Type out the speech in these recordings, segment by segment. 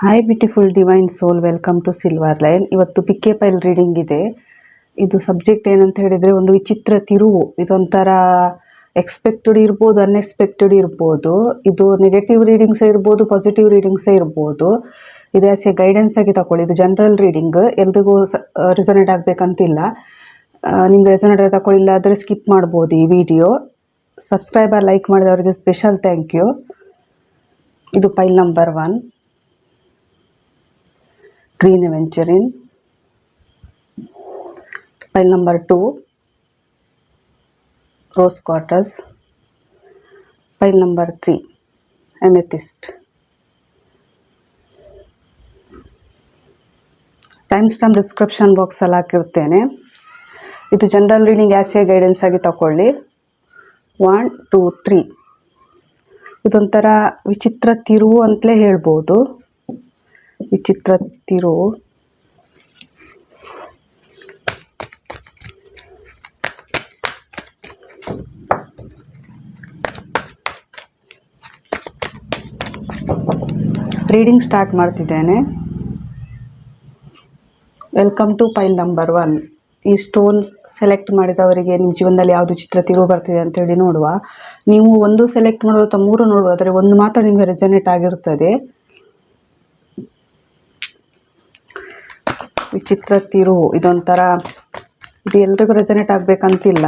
Hi beautiful divine soul welcome to Silver Line ಇವತ್ತು pick a ಪೈಲ್ reading ಇದೆ. ಇದು subject ಏನಂತ ಹೇಳಿದರೆ ಒಂದು ವಿಚಿತ್ರ ತಿರುವು. ಇದೊಂಥರ ಎಕ್ಸ್ಪೆಕ್ಟೆಡ್ ಇರ್ಬೋದು ಅನ್ಎಕ್ಸ್ಪೆಕ್ಟೆಡ್ ಇರ್ಬೋದು. ಇದು ನೆಗೆಟಿವ್ ರೀಡಿಂಗ್ಸೇ ಇರ್ಬೋದು ಪಾಸಿಟಿವ್ ರೀಡಿಂಗ್ಸೇ ಇರ್ಬೋದು. ಇದು ಆಸ್ ಎ ಗೈಡೆನ್ಸ್ ಆಗಿ ತಗೊಳ್ಳಿ ಇದು ಜನರಲ್ ರೀಡಿಂಗ್ ಎಲ್ರಿಗೂ ರಿಸನೇಟ್ ಆಗಬೇಕಂತಿಲ್ಲ. ನಿಮ್ಗೆ ರೆಸನೇಟ್ ತಗೊಳ್ಳಿಲ್ಲ ಆದರೆ ಸ್ಕಿಪ್ ಮಾಡ್ಬೋದು ಈ ವಿಡಿಯೋ ಸಬ್ಸ್ಕ್ರೈಬರ್ ಲೈಕ್ ಮಾಡಿದವರಿಗೆ ಸ್ಪೆಷಲ್ ಥ್ಯಾಂಕ್ ಯು ಇದು pile number one green aventurine. Pile number 2 rose quarters. Pile number 3 amethyst. Time stamp description ಬಾಕ್ಸಲ್ಲಿ ಹಾಕಿರ್ತೇನೆ ಇದು general reading as a guidance ಆಗಿ ತಗೊಳ್ಳಿ ಒನ್ ಟೂ ತ್ರೀ ಇದೊಂಥರ ವಿಚಿತ್ರ ತಿರುವು ಅಂತಲೇ ಹೇಳ್ಬೋದು. ವಿಚಿತ್ರ ತಿರು. ರೀಡಿಂಗ್ ಸ್ಟಾರ್ಟ್ ಮಾಡ್ತಿದ್ದೇನೆ. Welcome to pile number one ಈ ಸ್ಟೋನ್ಸ್ ಸೆಲೆಕ್ಟ್ ಮಾಡಿದವರಿಗೆ ನಿಮ್ಮ ಜೀವನದಲ್ಲಿ ಯಾವುದು ಚಿತ್ರ ತಿರುವು ಬರ್ತಿದೆ ಅಂತೇಳಿ ನೋಡುವ. ನೀವು ಒಂದು ಸೆಲೆಕ್ಟ್ ಮಾಡೋದು ಅಥವಾ ಮೂರು ನೋಡುವ, ಆದರೆ ಒಂದು ಮಾತ್ರ ನಿಮಗೆ ರೆಸನೇಟ್ ಆಗಿರ್ತದೆ. ವಿಚಿತ್ರ ತಿರು ಇದೊಂಥರ ಇದು ಎಲ್ರಿಗೂ ರೆಸನೇಟ್ ಆಗಬೇಕಂತಿಲ್ಲ.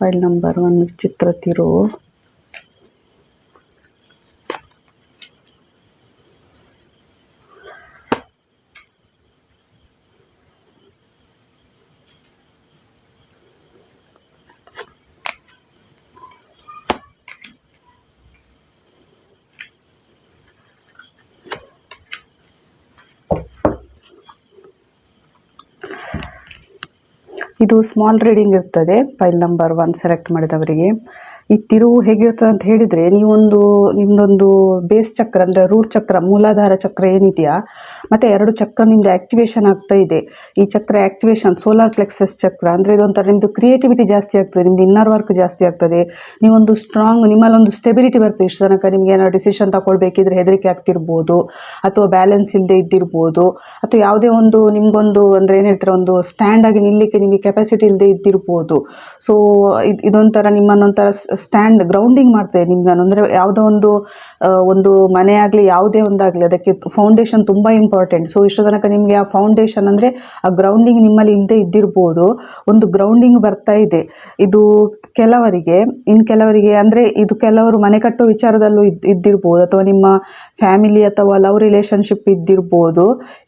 ಫೈಲ್ ನಂಬರ್ ಒನ್ ವಿಚಿತ್ರ ತಿರುವು ಇದು ಸ್ಮಾಲ್ ರೀಡಿಂಗ್ ಇರ್ತದೆ. ಫೈಲ್ ನಂಬರ್ ಒನ್ ಸೆಲೆಕ್ಟ್ ಮಾಡಿದವರಿಗೆ. ಈ ತಿರುವು ಹೇಗಿರ್ತದೆ ಅಂತ ಹೇಳಿದರೆ, ನೀವೊಂದು ನಿಮ್ಮದೊಂದು ಬೇಸ್ ಚಕ್ರ ಅಂದರೆ ರೂಟ್ ಚಕ್ರ, ಮೂಲಾಧಾರ ಚಕ್ರ ಏನಿದೆಯಾ, ಮತ್ತೆ ಎರಡು ಚಕ್ರ ನಿಮ್ಮದು ಆ್ಯಕ್ಟಿವೇಶನ್ ಆಗ್ತಾ ಇದೆ. ಈ ಚಕ್ರ ಆಕ್ಟಿವೇಶನ್ ಸೋಲಾರ್ ಫ್ಲೆಕ್ಸಸ್ ಚಕ್ರ ಅಂದರೆ ಇದೊಂಥರ ನಿಮ್ಮದು ಕ್ರಿಯೇಟಿವಿಟಿ ಜಾಸ್ತಿ ಆಗ್ತದೆ, ನಿಮ್ದು ಇನ್ನರ್ ವರ್ಕ್ ಜಾಸ್ತಿ ಆಗ್ತದೆ. ನೀವೊಂದು ಸ್ಟ್ರಾಂಗ್ ನಿಮ್ಮಲ್ಲೊಂದು ಸ್ಟೆಬಿಲಿಟಿ ಬರ್ತದೆ ಇಷ್ಟು ತನಕ ನಿಮಗೆ ಏನಾದ್ರು ಡಿಸಿಷನ್ ತಗೊಳ್ಬೇಕಿದ್ರೆ ಹೆದರಿಕೆ ಆಗ್ತಿರ್ಬೋದು, ಅಥವಾ ಬ್ಯಾಲೆನ್ಸ್ ಇಲ್ಲದೆ ಇದ್ದಿರ್ಬೋದು, ಅಥವಾ ಯಾವುದೇ ಒಂದು, ನಿಮ್ಗೊಂದು ಅಂದರೆ ಏನು ಹೇಳ್ತಾರೆ, ಒಂದು ಸ್ಟ್ಯಾಂಡ್ ಆಗಿ ನಿಲ್ಲಲಿಕ್ಕೆ ನಿಮಗೆ ಕೆಪಾಸಿಟಿ ಇಲ್ಲದೆ ಇದ್ದಿರ್ಬೋದು. ಸೊ ಇದು, ಇದೊಂಥರ ನಿಮ್ಮನ್ನೊಂಥರ ಸ್ಟ್ಯಾಂಡ್ ಗ್ರೌಂಡಿಂಗ್ ಮಾಡ್ತೇವೆ ನಿಮ್ಗೆ ಅಂದರೆ ಯಾವುದೋ ಒಂದು ಒಂದು ಮನೆ ಆಗಲಿ, ಯಾವುದೇ ಒಂದಾಗಲಿ ಅದಕ್ಕೆ ಫೌಂಡೇಶನ್ ತುಂಬ ಇಂಪಾರ್ಟೆಂಟ್ ಸೊ ಇಷ್ಟು ತನಕ ನಿಮಗೆ ಆ ಫೌಂಡೇಶನ್ ಅಂದರೆ ಆ ಗ್ರೌಂಡಿಂಗ್ ನಿಮ್ಮಲ್ಲಿ ಇಲ್ಲದೆ ಇದ್ದಿರ್ಬೋದು. ಒಂದು ಗ್ರೌಂಡಿಂಗ್ ಬರ್ತಾ ಇದೆ. ಇದು ಕೆಲವರಿಗೆ ಇನ್ನು ಕೆಲವರಿಗೆ ಅಂದರೆ ಇದು ಕೆಲವರು ಮನೆ ಕಟ್ಟೋ ವಿಚಾರದಲ್ಲೂ ಇದ್, ಇದ್ದಿರ್ಬೋದು. ಅಥವಾ ನಿಮ್ಮ ಫ್ಯಾಮಿಲಿ ಅಥವಾ ಲವ್ ರಿಲೇಷನ್ಶಿಪ್ ಇದ್ದಿರ್ಬೋದು.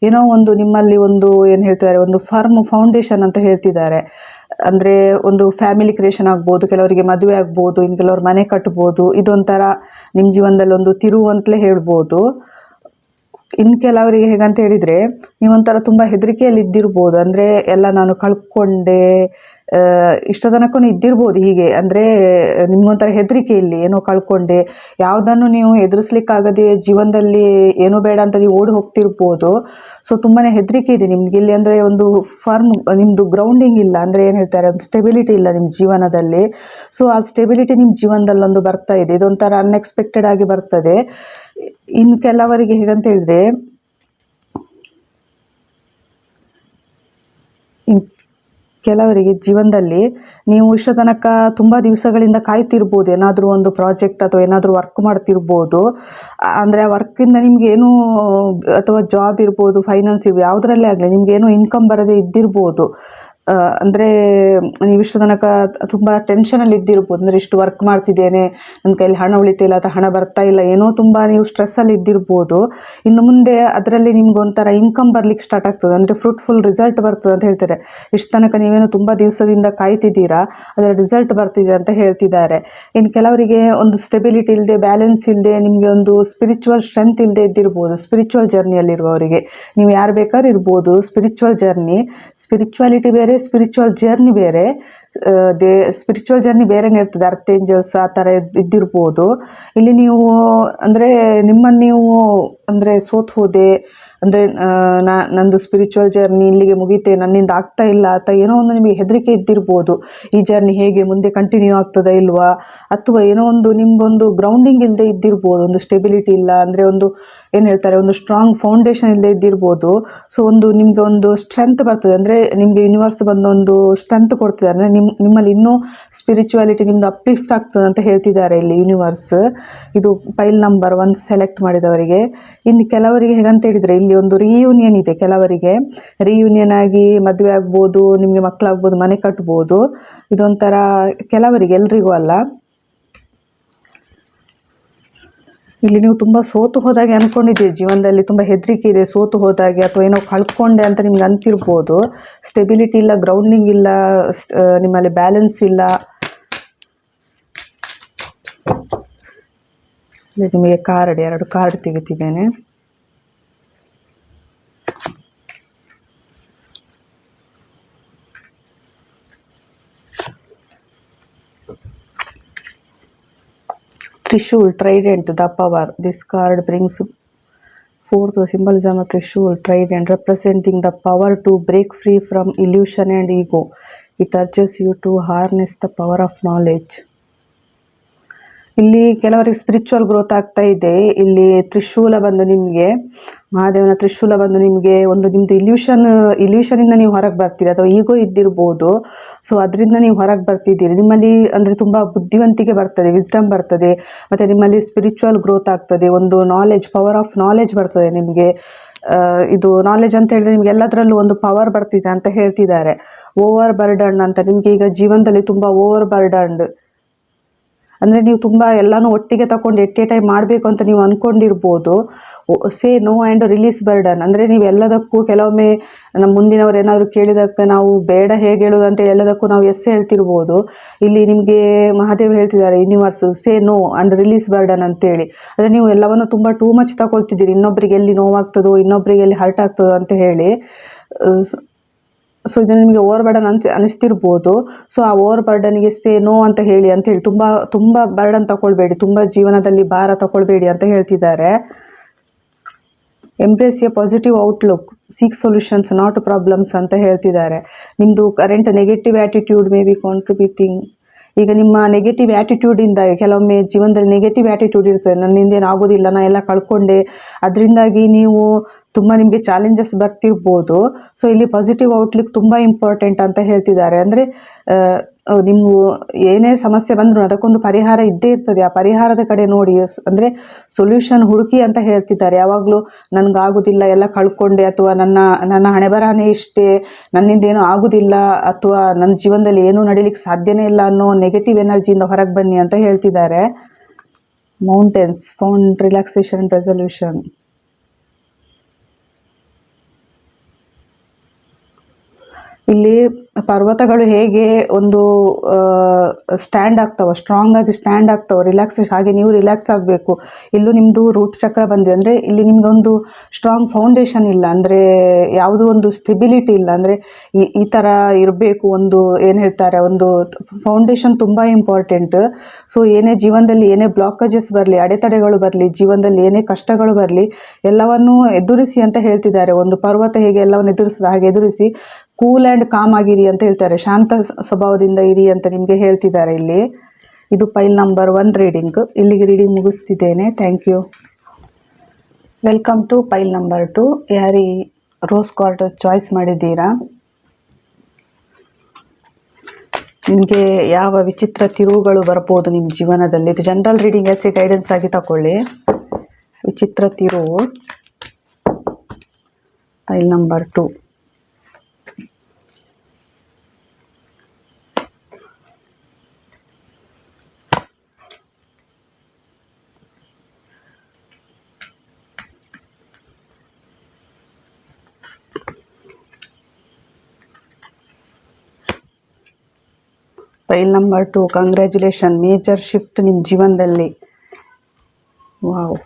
ಏನೋ ಒಂದು ನಿಮ್ಮಲ್ಲಿ ಒಂದು, ಏನು ಹೇಳ್ತಿದ್ದಾರೆ, ಒಂದು ಫರ್ಮ್ ಫೌಂಡೇಶನ್ ಅಂತ ಹೇಳ್ತಿದ್ದಾರೆ. ಅಂದರೆ ಒಂದು ಫ್ಯಾಮಿಲಿ ಕ್ರಿಯೇಷನ್ ಆಗ್ಬೋದು, ಕೆಲವರಿಗೆ ಮದುವೆ ಆಗ್ಬೋದು, ಇನ್ನು ಕೆಲವರು ಮನೆ ಕಟ್ಬೋದು, ಇದೊಂಥರ ನಿಮ್ಮ ಜೀವನದಲ್ಲಿ ಒಂದು ತಿರುವು ಅಂತಲೇ ಹೇಳ್ಬೋದು. ಇನ್ನು ಕೆಲವರಿಗೆ ಹೇಗಂತ ಹೇಳಿದರೆ, ನೀವೊಂಥರ ತುಂಬ ಹೆದರಿಕೆಯಲ್ಲಿ ಇದ್ದಿರ್ಬೋದು ಅಂದರೆ ಎಲ್ಲ ನಾನು ಕಳ್ಕೊಂಡೆ ಇಷ್ಟ ತನಕ ಇದ್ದಿರ್ಬೋದು ಹೀಗೆ. ಅಂದರೆ ನಿಮ್ಗೊಂಥರ ಹೆದರಿಕೆಯಲ್ಲಿ ಏನೋ ಕಳ್ಕೊಂಡೆ. ಯಾವುದನ್ನು ನೀವು ಎದುರಿಸ್ಲಿಕ್ಕಾಗದೆ ಜೀವನದಲ್ಲಿ ಏನೂ ಬೇಡ ಅಂತ ನೀವು ಓಡಿ ಹೋಗ್ತಿರ್ಬೋದು. ಸೊ ತುಂಬಾ ಹೆದರಿಕೆ ಇದೆ ನಿಮ್ಗೆ. ಇಲ್ಲಿ ಅಂದರೆ ಒಂದು ಫರ್ಮ್ ನಿಮ್ಮದು ಗ್ರೌಂಡಿಂಗ್ ಇಲ್ಲ. ಅಂದರೆ ಏನು ಹೇಳ್ತಾರೆ, ಒಂದು ಸ್ಟೆಬಿಲಿಟಿ ಇಲ್ಲ ನಿಮ್ಮ ಜೀವನದಲ್ಲಿ. ಸೊ ಆ ಸ್ಟೆಬಿಲಿಟಿ ನಿಮ್ಮ ಜೀವನದಲ್ಲಿ ಒಂದು ಬರ್ತಾ ಇದೆ. ಇದೊಂಥರ ಅನ್ಎಕ್ಸ್ಪೆಕ್ಟೆಡ್ ಆಗಿ ಬರ್ತದೆ. ಇನ್ನು ಕೆಲವರಿಗೆ ಹೇಗಂತ ಹೇಳಿದ್ರೆ ಕೆಲವರಿಗೆ ಜೀವನದಲ್ಲಿ ನೀವು ಇಷ್ಟ ತನಕ ತುಂಬ ದಿವಸಗಳಿಂದ ಕಾಯ್ತಿರ್ಬೋದು, ಏನಾದರೂ ಒಂದು ಪ್ರಾಜೆಕ್ಟ್ ಅಥವಾ ಏನಾದರೂ ವರ್ಕ್ ಮಾಡ್ತಿರ್ಬೋದು. ಅಂದರೆ ಆ ವರ್ಕಿಂದ ನಿಮಗೇನು ಅಥವಾ ಜಾಬ್ ಇರ್ಬೋದು ಫೈನಾನ್ಸ್ ಇರ್ಬೋದು, ಯಾವುದರಲ್ಲೇ ಆಗಲಿ ನಿಮಗೇನು ಇನ್ಕಮ್ ಬರದೇ ಇದ್ದಿರ್ಬೋದು. ಅಂದರೆ ನೀವು ಇಷ್ಟು ತನಕ ತುಂಬ ಟೆನ್ಷನಲ್ಲಿ ಇದ್ದಿರ್ಬೋದು. ಅಂದರೆ ಇಷ್ಟು ವರ್ಕ್ ಮಾಡ್ತಿದ್ದೇನೆ ನನ್ನ ಕೈಯಲ್ಲಿ ಹಣ ಉಳಿತಿಲ್ಲ ಅಥವಾ ಹಣ ಬರ್ತಾ ಇಲ್ಲ, ಏನೋ ತುಂಬ ನೀವು ಸ್ಟ್ರೆಸ್ಸಲ್ಲಿ ಇದ್ದಿರ್ಬೋದು. ಇನ್ನು ಮುಂದೆ ಅದರಲ್ಲಿ ನಿಮ್ಗೆ ಒಂಥರ ಇನ್ಕಮ್ ಬರ್ಲಿಕ್ಕೆ ಸ್ಟಾರ್ಟ್ ಆಗ್ತದೆ. ಅಂದರೆ ಫ್ರೂಟ್ಫುಲ್ ರಿಸಲ್ಟ್ ಬರ್ತದೆ ಅಂತ ಹೇಳ್ತಾರೆ. ಇಷ್ಟು ತನಕ ನೀವೇನು ತುಂಬ ದಿವಸದಿಂದ ಕಾಯ್ತಿದ್ದೀರಾ? ಅದರ ರಿಸಲ್ಟ್ ಬರ್ತಿದೆ ಅಂತ ಹೇಳ್ತಿದ್ದಾರೆ. ಇನ್ನು ಕೆಲವರಿಗೆ ಒಂದು ಸ್ಟೆಬಿಲಿಟಿ ಇಲ್ಲದೆ ಬ್ಯಾಲೆನ್ಸ್ ಇಲ್ಲದೆ ನಿಮಗೆ ಒಂದು ಸ್ಪಿರಿಚುವಲ್ ಸ್ಟ್ರೆಂತ್ ಇಲ್ಲದೆ ಇದ್ದಿರ್ಬೋದು. ಸ್ಪಿರಿಚುವಲ್ ಜರ್ನಿಯಲ್ಲಿರುವವರಿಗೆ ನೀವು ಯಾರು ಬೇಕಾದ್ರೂ ಇರ್ಬೋದು ಸ್ಪಿರಿಚುವಲ್ ಜರ್ನಿ ಸ್ಪಿರಿಚುವಾಲಿಟಿ ಬೇರೆ ಸ್ಪಿರಿಚುವಲ್ ಜರ್ನಿ ಬೇರೆ ದೇ ಸ್ಪಿರಿಚುವಲ್ ಜರ್ನಿ ಬೇರೆನೇ ಇರ್ತದೆ. ಅರ್ತ್ ಏಂಜಲ್ಸ್ ಆ ಥರ ಇದ್- ಇದ್ದಿರ್ಬೋದು. ಇಲ್ಲಿ ನೀವು, ಅಂದರೆ ನಿಮ್ಮನ್ನು ನೀವು, ಅಂದರೆ ಸೋತು ಹೋದೆ, ಅಂದರೆ ನಾ, ನಂದು ಸ್ಪಿರಿಚುವಲ್ ಜರ್ನಿ ಇಲ್ಲಿಗೆ ಮುಗೀತೆ, ನನ್ನಿಂದ ಆಗ್ತಾ ಇಲ್ಲ ಅಥವಾ ಏನೋ ಒಂದು ನಿಮಗೆ ಹೆದರಿಕೆ ಇದ್ದಿರ್ಬೋದು. ಈ ಜರ್ನಿ ಹೇಗೆ ಮುಂದೆ ಕಂಟಿನ್ಯೂ ಆಗ್ತದಾ ಇಲ್ವಾ? ಅಥವಾ ಏನೋ ಒಂದು ನಿಮ್ಗೊಂದು ಗ್ರೌಂಡಿಂಗ್ ಇಲ್ಲದೆ ಇದ್ದಿರ್ಬೋದು, ಒಂದು ಸ್ಟೆಬಿಲಿಟಿ ಇಲ್ಲ, ಅಂದರೆ ಒಂದು ಏನು ಹೇಳ್ತಾರೆ, ಒಂದು ಸ್ಟ್ರಾಂಗ್ ಫೌಂಡೇಶನ್ ಇಲ್ಲದೆ ಇದ್ದಿರ್ಬೋದು. ಸೊ ಒಂದು ನಿಮಗೆ ಒಂದು ಸ್ಟ್ರೆಂತ್ ಬರ್ತದೆ. ಅಂದರೆ ನಿಮಗೆ ಯೂನಿವರ್ಸ್ ಬಂದು ಒಂದು ಸ್ಟ್ರೆಂತ್ ಕೊಡ್ತಿದೆ ಅಂದರೆ ನಿಮ್ಮ ನಿಮ್ಮಲ್ಲಿ ಇನ್ನೂ ಸ್ಪಿರಿಚುವಾಲಿಟಿ ನಿಮ್ದು ಅಪ್ಲಿಫ್ಟ್ ಆಗ್ತದೆ ಅಂತ ಹೇಳ್ತಿದ್ದಾರೆ ಇಲ್ಲಿ ಯೂನಿವರ್ಸ್ ಇದು ಫೈಲ್ ನಂಬರ್ ಒನ್ ಸೆಲೆಕ್ಟ್ ಮಾಡಿದವರಿಗೆ. ಇನ್ನು ಕೆಲವರಿಗೆ ಹೇಗಂತ ಹೇಳಿದರೆ, ಇಲ್ಲಿ ಒಂದು ರಿಯೂನಿಯನ್ ಇದೆ ಕೆಲವರಿಗೆ. ರಿಯೂನಿಯನ್ ಆಗಿ ಮದುವೆ ಆಗ್ಬೋದು, ನಿಮಗೆ ಮಕ್ಕಳಾಗ್ಬೋದು ಮನೆ ಕಟ್ಬೋದು. ಇದೊಂಥರ ಕೆಲವರಿಗೆ, ಎಲ್ರಿಗೂ ಅಲ್ಲ. ಇಲ್ಲಿ ನೀವು ತುಂಬ ಸೋತು ಹೋದಾಗೆ ಅನ್ಕೊಂಡಿದ್ದೀರಿ. ಜೀವನದಲ್ಲಿ ತುಂಬ ಹೆದರಿಕೆ ಇದೆ, ಸೋತು ಹೋದಾಗೆ ಅಥವಾ ಏನೋ ಕಳ್ಕೊಂಡೆ ಅಂತ ನಿಮ್ಗೆ ಅಂತಿರ್ಬೋದು. ಸ್ಟೆಬಿಲಿಟಿ ಇಲ್ಲ ಗ್ರೌಂಡಿಂಗ್ ಇಲ್ಲ ನಿಮ್ಮಲ್ಲಿ ಬ್ಯಾಲೆನ್ಸ್ ಇಲ್ಲಿ. ನಿಮಗೆ ಕಾರ್ಡ್ ಎರಡು ಕಾರ್ಡ್ ತೆಗಿತಿದ್ದೇನೆ. Trishul, trident, the power. This card brings forth the symbolism of Trishul, trident, representing the power to break free from illusion and ego. It urges you to harness the power of knowledge. ಇಲ್ಲಿ ಕೆಲವರಿಗೆ spiritual growth ಆಗ್ತಾ ಇದೆ. ಇಲ್ಲಿ ತ್ರಿಶೂಲ ಬಂದು ನಿಮಗೆ, ಮಹಾದೇವನ ತ್ರಿಶೂಲ ಬಂದು ನಿಮಗೆ ಒಂದು ನಿಮ್ಮದು ಇಲ್ಯೂಷನ್ ಇಲ್ಯೂಷನಿಂದ ನೀವು ಹೊರಗೆ ಬರ್ತೀರಿ. ಅಥವಾ ಈಗೋ ಇದ್ದಿರ್ಬೋದು. ಸೊ ಅದರಿಂದ ನೀವು ಹೊರಗೆ ಬರ್ತಿದ್ದೀರಿ. ನಿಮ್ಮಲ್ಲಿ ಅಂದರೆ ತುಂಬ ಬುದ್ಧಿವಂತಿಕೆ ಬರ್ತದೆ ವಿಸ್ಡಮ್ ಬರ್ತದೆ. ಮತ್ತು ನಿಮ್ಮಲ್ಲಿ ಸ್ಪಿರಿಚುವಲ್ ಗ್ರೋತ್ ಆಗ್ತದೆ. ಒಂದು ನಾಲೆಜ್ ಪವರ್ ಆಫ್ ನಾಲೆಜ್ ಬರ್ತದೆ ನಿಮಗೆ. ಇದು ನಾಲೆಜ್ ಅಂತ ಹೇಳಿದ್ರೆ ನಿಮ್ಗೆ ಎಲ್ಲದರಲ್ಲೂ ಒಂದು ಪವರ್ ಬರ್ತಿದೆ ಅಂತ ಹೇಳ್ತಿದ್ದಾರೆ. ಓವರ್ ಬರ್ಡನ್ ಅಂತ. ನಿಮಗೆ ಈಗ ಜೀವನದಲ್ಲಿ ತುಂಬ ಓವರ್ ಬರ್ಡನ್ಡ್ ಅಂದರೆ ನೀವು ತುಂಬ ಎಲ್ಲನೂ ಒಟ್ಟಿಗೆ ತಗೊಂಡು ಎಟ್ ಎ ಟೈಮ್ ಮಾಡಬೇಕು ಅಂತ ನೀವು ಅಂದ್ಕೊಂಡಿರ್ಬೋದು say no and release burden ಅಂದರೆ ನೀವು ಎಲ್ಲದಕ್ಕೂ ಕೆಲವೊಮ್ಮೆ ನಮ್ಮ ಮುಂದಿನವರು ಏನಾದರೂ ಕೇಳಿದಕ್ಕೆ ನಾವು ಬೇಡ ಹೇಗೆ ಹೇಳೋದು ಅಂತ ಎಲ್ಲದಕ್ಕೂ ನಾವು ಎಸ್ ಹೇಳ್ತಿರ್ಬೋದು. ಇಲ್ಲಿ ನಿಮಗೆ ಮಹಾದೇವ್ ಹೇಳ್ತಿದ್ದಾರೆ universe say no and release burden ಅಂತೇಳಿ. ಅಂದರೆ ನೀವು ಎಲ್ಲವನ್ನು ತುಂಬ ಟೂ ಮಚ್ ತಗೊಳ್ತಿದ್ದೀರಿ. ಇನ್ನೊಬ್ಬರಿಗೆ ಎಲ್ಲಿ ನೋವಾಗ್ತದೋ ಇನ್ನೊಬ್ಬರಿಗೆ ಎಲ್ಲಿ ಹರ್ಟ್ ಆಗ್ತದೋ ಅಂತ ಹೇಳಿ ಸೊ ಇದು ನಿಮಗೆ ಓವರ್ ಬರ್ಡನ್ ಅಂತ ಅನಿಸ್ತಿರ್ಬೋದು. ಸೊ ಆ ಓವರ್ ಬರ್ಡನ್ಗೆ ಸೇ ನೋ ಅಂತ ಹೇಳಿ ಅಂತ ಹೇಳಿ, ತುಂಬ ತುಂಬ ಬರ್ಡನ್ ತಗೊಳ್ಬೇಡಿ ತುಂಬ ಜೀವನದಲ್ಲಿ ಭಾರ ತಗೊಳ್ಬೇಡಿ ಅಂತ ಹೇಳ್ತಿದ್ದಾರೆ. Embrace a positive outlook seek solutions not problems ಅಂತ ಹೇಳ್ತಿದ್ದಾರೆ. ನಿಮ್ಮದು current negative attitude may be contributing ಈಗ ನಿಮ್ಮ ನೆಗೆಟಿವ್ ಆ್ಯಟಿಟ್ಯೂಡಿಂದ ಕೆಲವೊಮ್ಮೆ ಜೀವನದಲ್ಲಿ ನೆಗೆಟಿವ್ ಆ್ಯಟಿಟ್ಯೂಡ್ ಇರ್ತದೆ. ನನ್ನಿಂದ ಆಗೋದಿಲ್ಲ ನಾನು ಎಲ್ಲ ಕಳ್ಕೊಂಡೆ. ಅದರಿಂದಾಗಿ ನೀವು ತುಂಬ ನಿಮಗೆ ಚಾಲೆಂಜಸ್ ಬರ್ತಿರ್ಬೋದು. ಸೊ ಇಲ್ಲಿ ಪಾಸಿಟಿವ್ ಔಟ್ಲುಕ್ ತುಂಬ ಇಂಪಾರ್ಟೆಂಟ್ ಅಂತ ಹೇಳ್ತಿದ್ದಾರೆ. ಅಂದರೆ ನಿಮ್ಮ ಏನೇ ಸಮಸ್ಯೆ ಬಂದರೂ ಅದಕ್ಕೊಂದು ಪರಿಹಾರ ಇದ್ದೇ ಇರ್ತದೆ. ಆ ಪರಿಹಾರದ ಕಡೆ ನೋಡಿ, ಅಂದರೆ ಸೊಲ್ಯೂಷನ್ ಹುಡುಕಿ ಅಂತ ಹೇಳ್ತಿದ್ದಾರೆ. ಯಾವಾಗಲೂ ನನಗಾಗೋದಿಲ್ಲ, ಎಲ್ಲ ಕಳ್ಕೊಂಡೆ, ಅಥವಾ ನನ್ನ ನನ್ನ ಹಣೆ ಬರಹನೇ ಇಷ್ಟೇ, ನನ್ನಿಂದ ಏನೂ ಆಗೋದಿಲ್ಲ, ಅಥವಾ ನನ್ನ ಜೀವನದಲ್ಲಿ ಏನೂ ನಡೀಲಿಕ್ಕೆ ಸಾಧ್ಯನೇ ಇಲ್ಲ ಅನ್ನೋ ನೆಗೆಟಿವ್ ಎನರ್ಜಿಯಿಂದ ಹೊರಗೆ ಬನ್ನಿ ಅಂತ ಹೇಳ್ತಿದ್ದಾರೆ. ಮೌಂಟೇನ್ಸ್ ಫೌಂಡ್ ರಿಲ್ಯಾಕ್ಸೇಷನ್ ರೆಸಲ್ಯೂಷನ್ ಇಲ್ಲಿ ಪರ್ವತಗಳು ಹೇಗೆ ಒಂದು ಸ್ಟ್ಯಾಂಡ್ ಆಗ್ತಾವ ಸ್ಟ್ರಾಂಗ್ ಆಗಿ ಸ್ಟ್ಯಾಂಡ್ ಆಗ್ತಾವ ರಿಲ್ಯಾಕ್ಸ್ ಹಾಗೆ ನೀವು ರಿಲ್ಯಾಕ್ಸ್ ಆಗಬೇಕು. ಇಲ್ಲೂ ನಿಮ್ಮದು ರೂಟ್ ಚಕ್ರ ಬಂದಿದೆ. ಅಂದರೆ ಇಲ್ಲಿ ನಿಮ್ಗೊಂದು ಸ್ಟ್ರಾಂಗ್ ಫೌಂಡೇಶನ್ ಇಲ್ಲ. ಅಂದರೆ ಯಾವುದೋ ಒಂದು ಸ್ಟೆಬಿಲಿಟಿ ಇಲ್ಲ. ಅಂದರೆ ಈ ಈ ಥರ ಇರಬೇಕು ಒಂದು, ಏನು ಹೇಳ್ತಾರೆ, ಒಂದು ಫೌಂಡೇಶನ್ ತುಂಬ ಇಂಪಾರ್ಟೆಂಟ್ ಸೊ ಏನೇ ಜೀವನದಲ್ಲಿ ಏನೇ ಬ್ಲಾಕೇಜಸ್ ಬರಲಿ, ಅಡೆತಡೆಗಳು ಬರಲಿ, ಜೀವನದಲ್ಲಿ ಏನೇ ಕಷ್ಟಗಳು ಬರಲಿ, ಎಲ್ಲವನ್ನೂ ಎದುರಿಸಿ ಅಂತ ಹೇಳ್ತಿದ್ದಾರೆ. ಒಂದು ಪರ್ವತ ಹೇಗೆ ಎಲ್ಲವನ್ನು ಎದುರಿಸಿದ ಹಾಗೆ ಎದುರಿಸಿ ಕೂಲ್ ಆ್ಯಂಡ್ ಕಾಮ್ ಆಗಿರಿ ಅಂತ ಹೇಳ್ತಾರೆ. ಶಾಂತ ಸ್ವಭಾವದಿಂದ ಇರಿ ಅಂತ ನಿಮಗೆ ಹೇಳ್ತಿದ್ದಾರೆ ಇಲ್ಲಿ. ಇದು ಫೈಲ್ ನಂಬರ್ ಒನ್ ರೀಡಿಂಗ್. ಇಲ್ಲಿಗೆ reading ಮುಗಿಸ್ತಿದ್ದೇನೆ. Thank you. Welcome to pile number two. ಯಾರಿ ರೋಸ್ ಕ್ವಾರ್ಟರ್ ಚಾಯ್ಸ್ ಮಾಡಿದ್ದೀರಾ? ನಿಮಗೆ ಯಾವ ವಿಚಿತ್ರ ತಿರುವುಗಳು ಬರ್ಬೋದು ನಿಮ್ಮ ಜೀವನದಲ್ಲಿ? ಇದು ಜನರಲ್ ರೀಡಿಂಗ್ ಎಸ್ ಗೈಡೆನ್ಸ್ ಆಗಿ ತಗೊಳ್ಳಿ ವಿಚಿತ್ರ ತಿರುವು. Pile number two. Pile number two. Congratulation major shift ನಿಮ್ಮ ಜೀವನದಲ್ಲಿ. ವಾವ್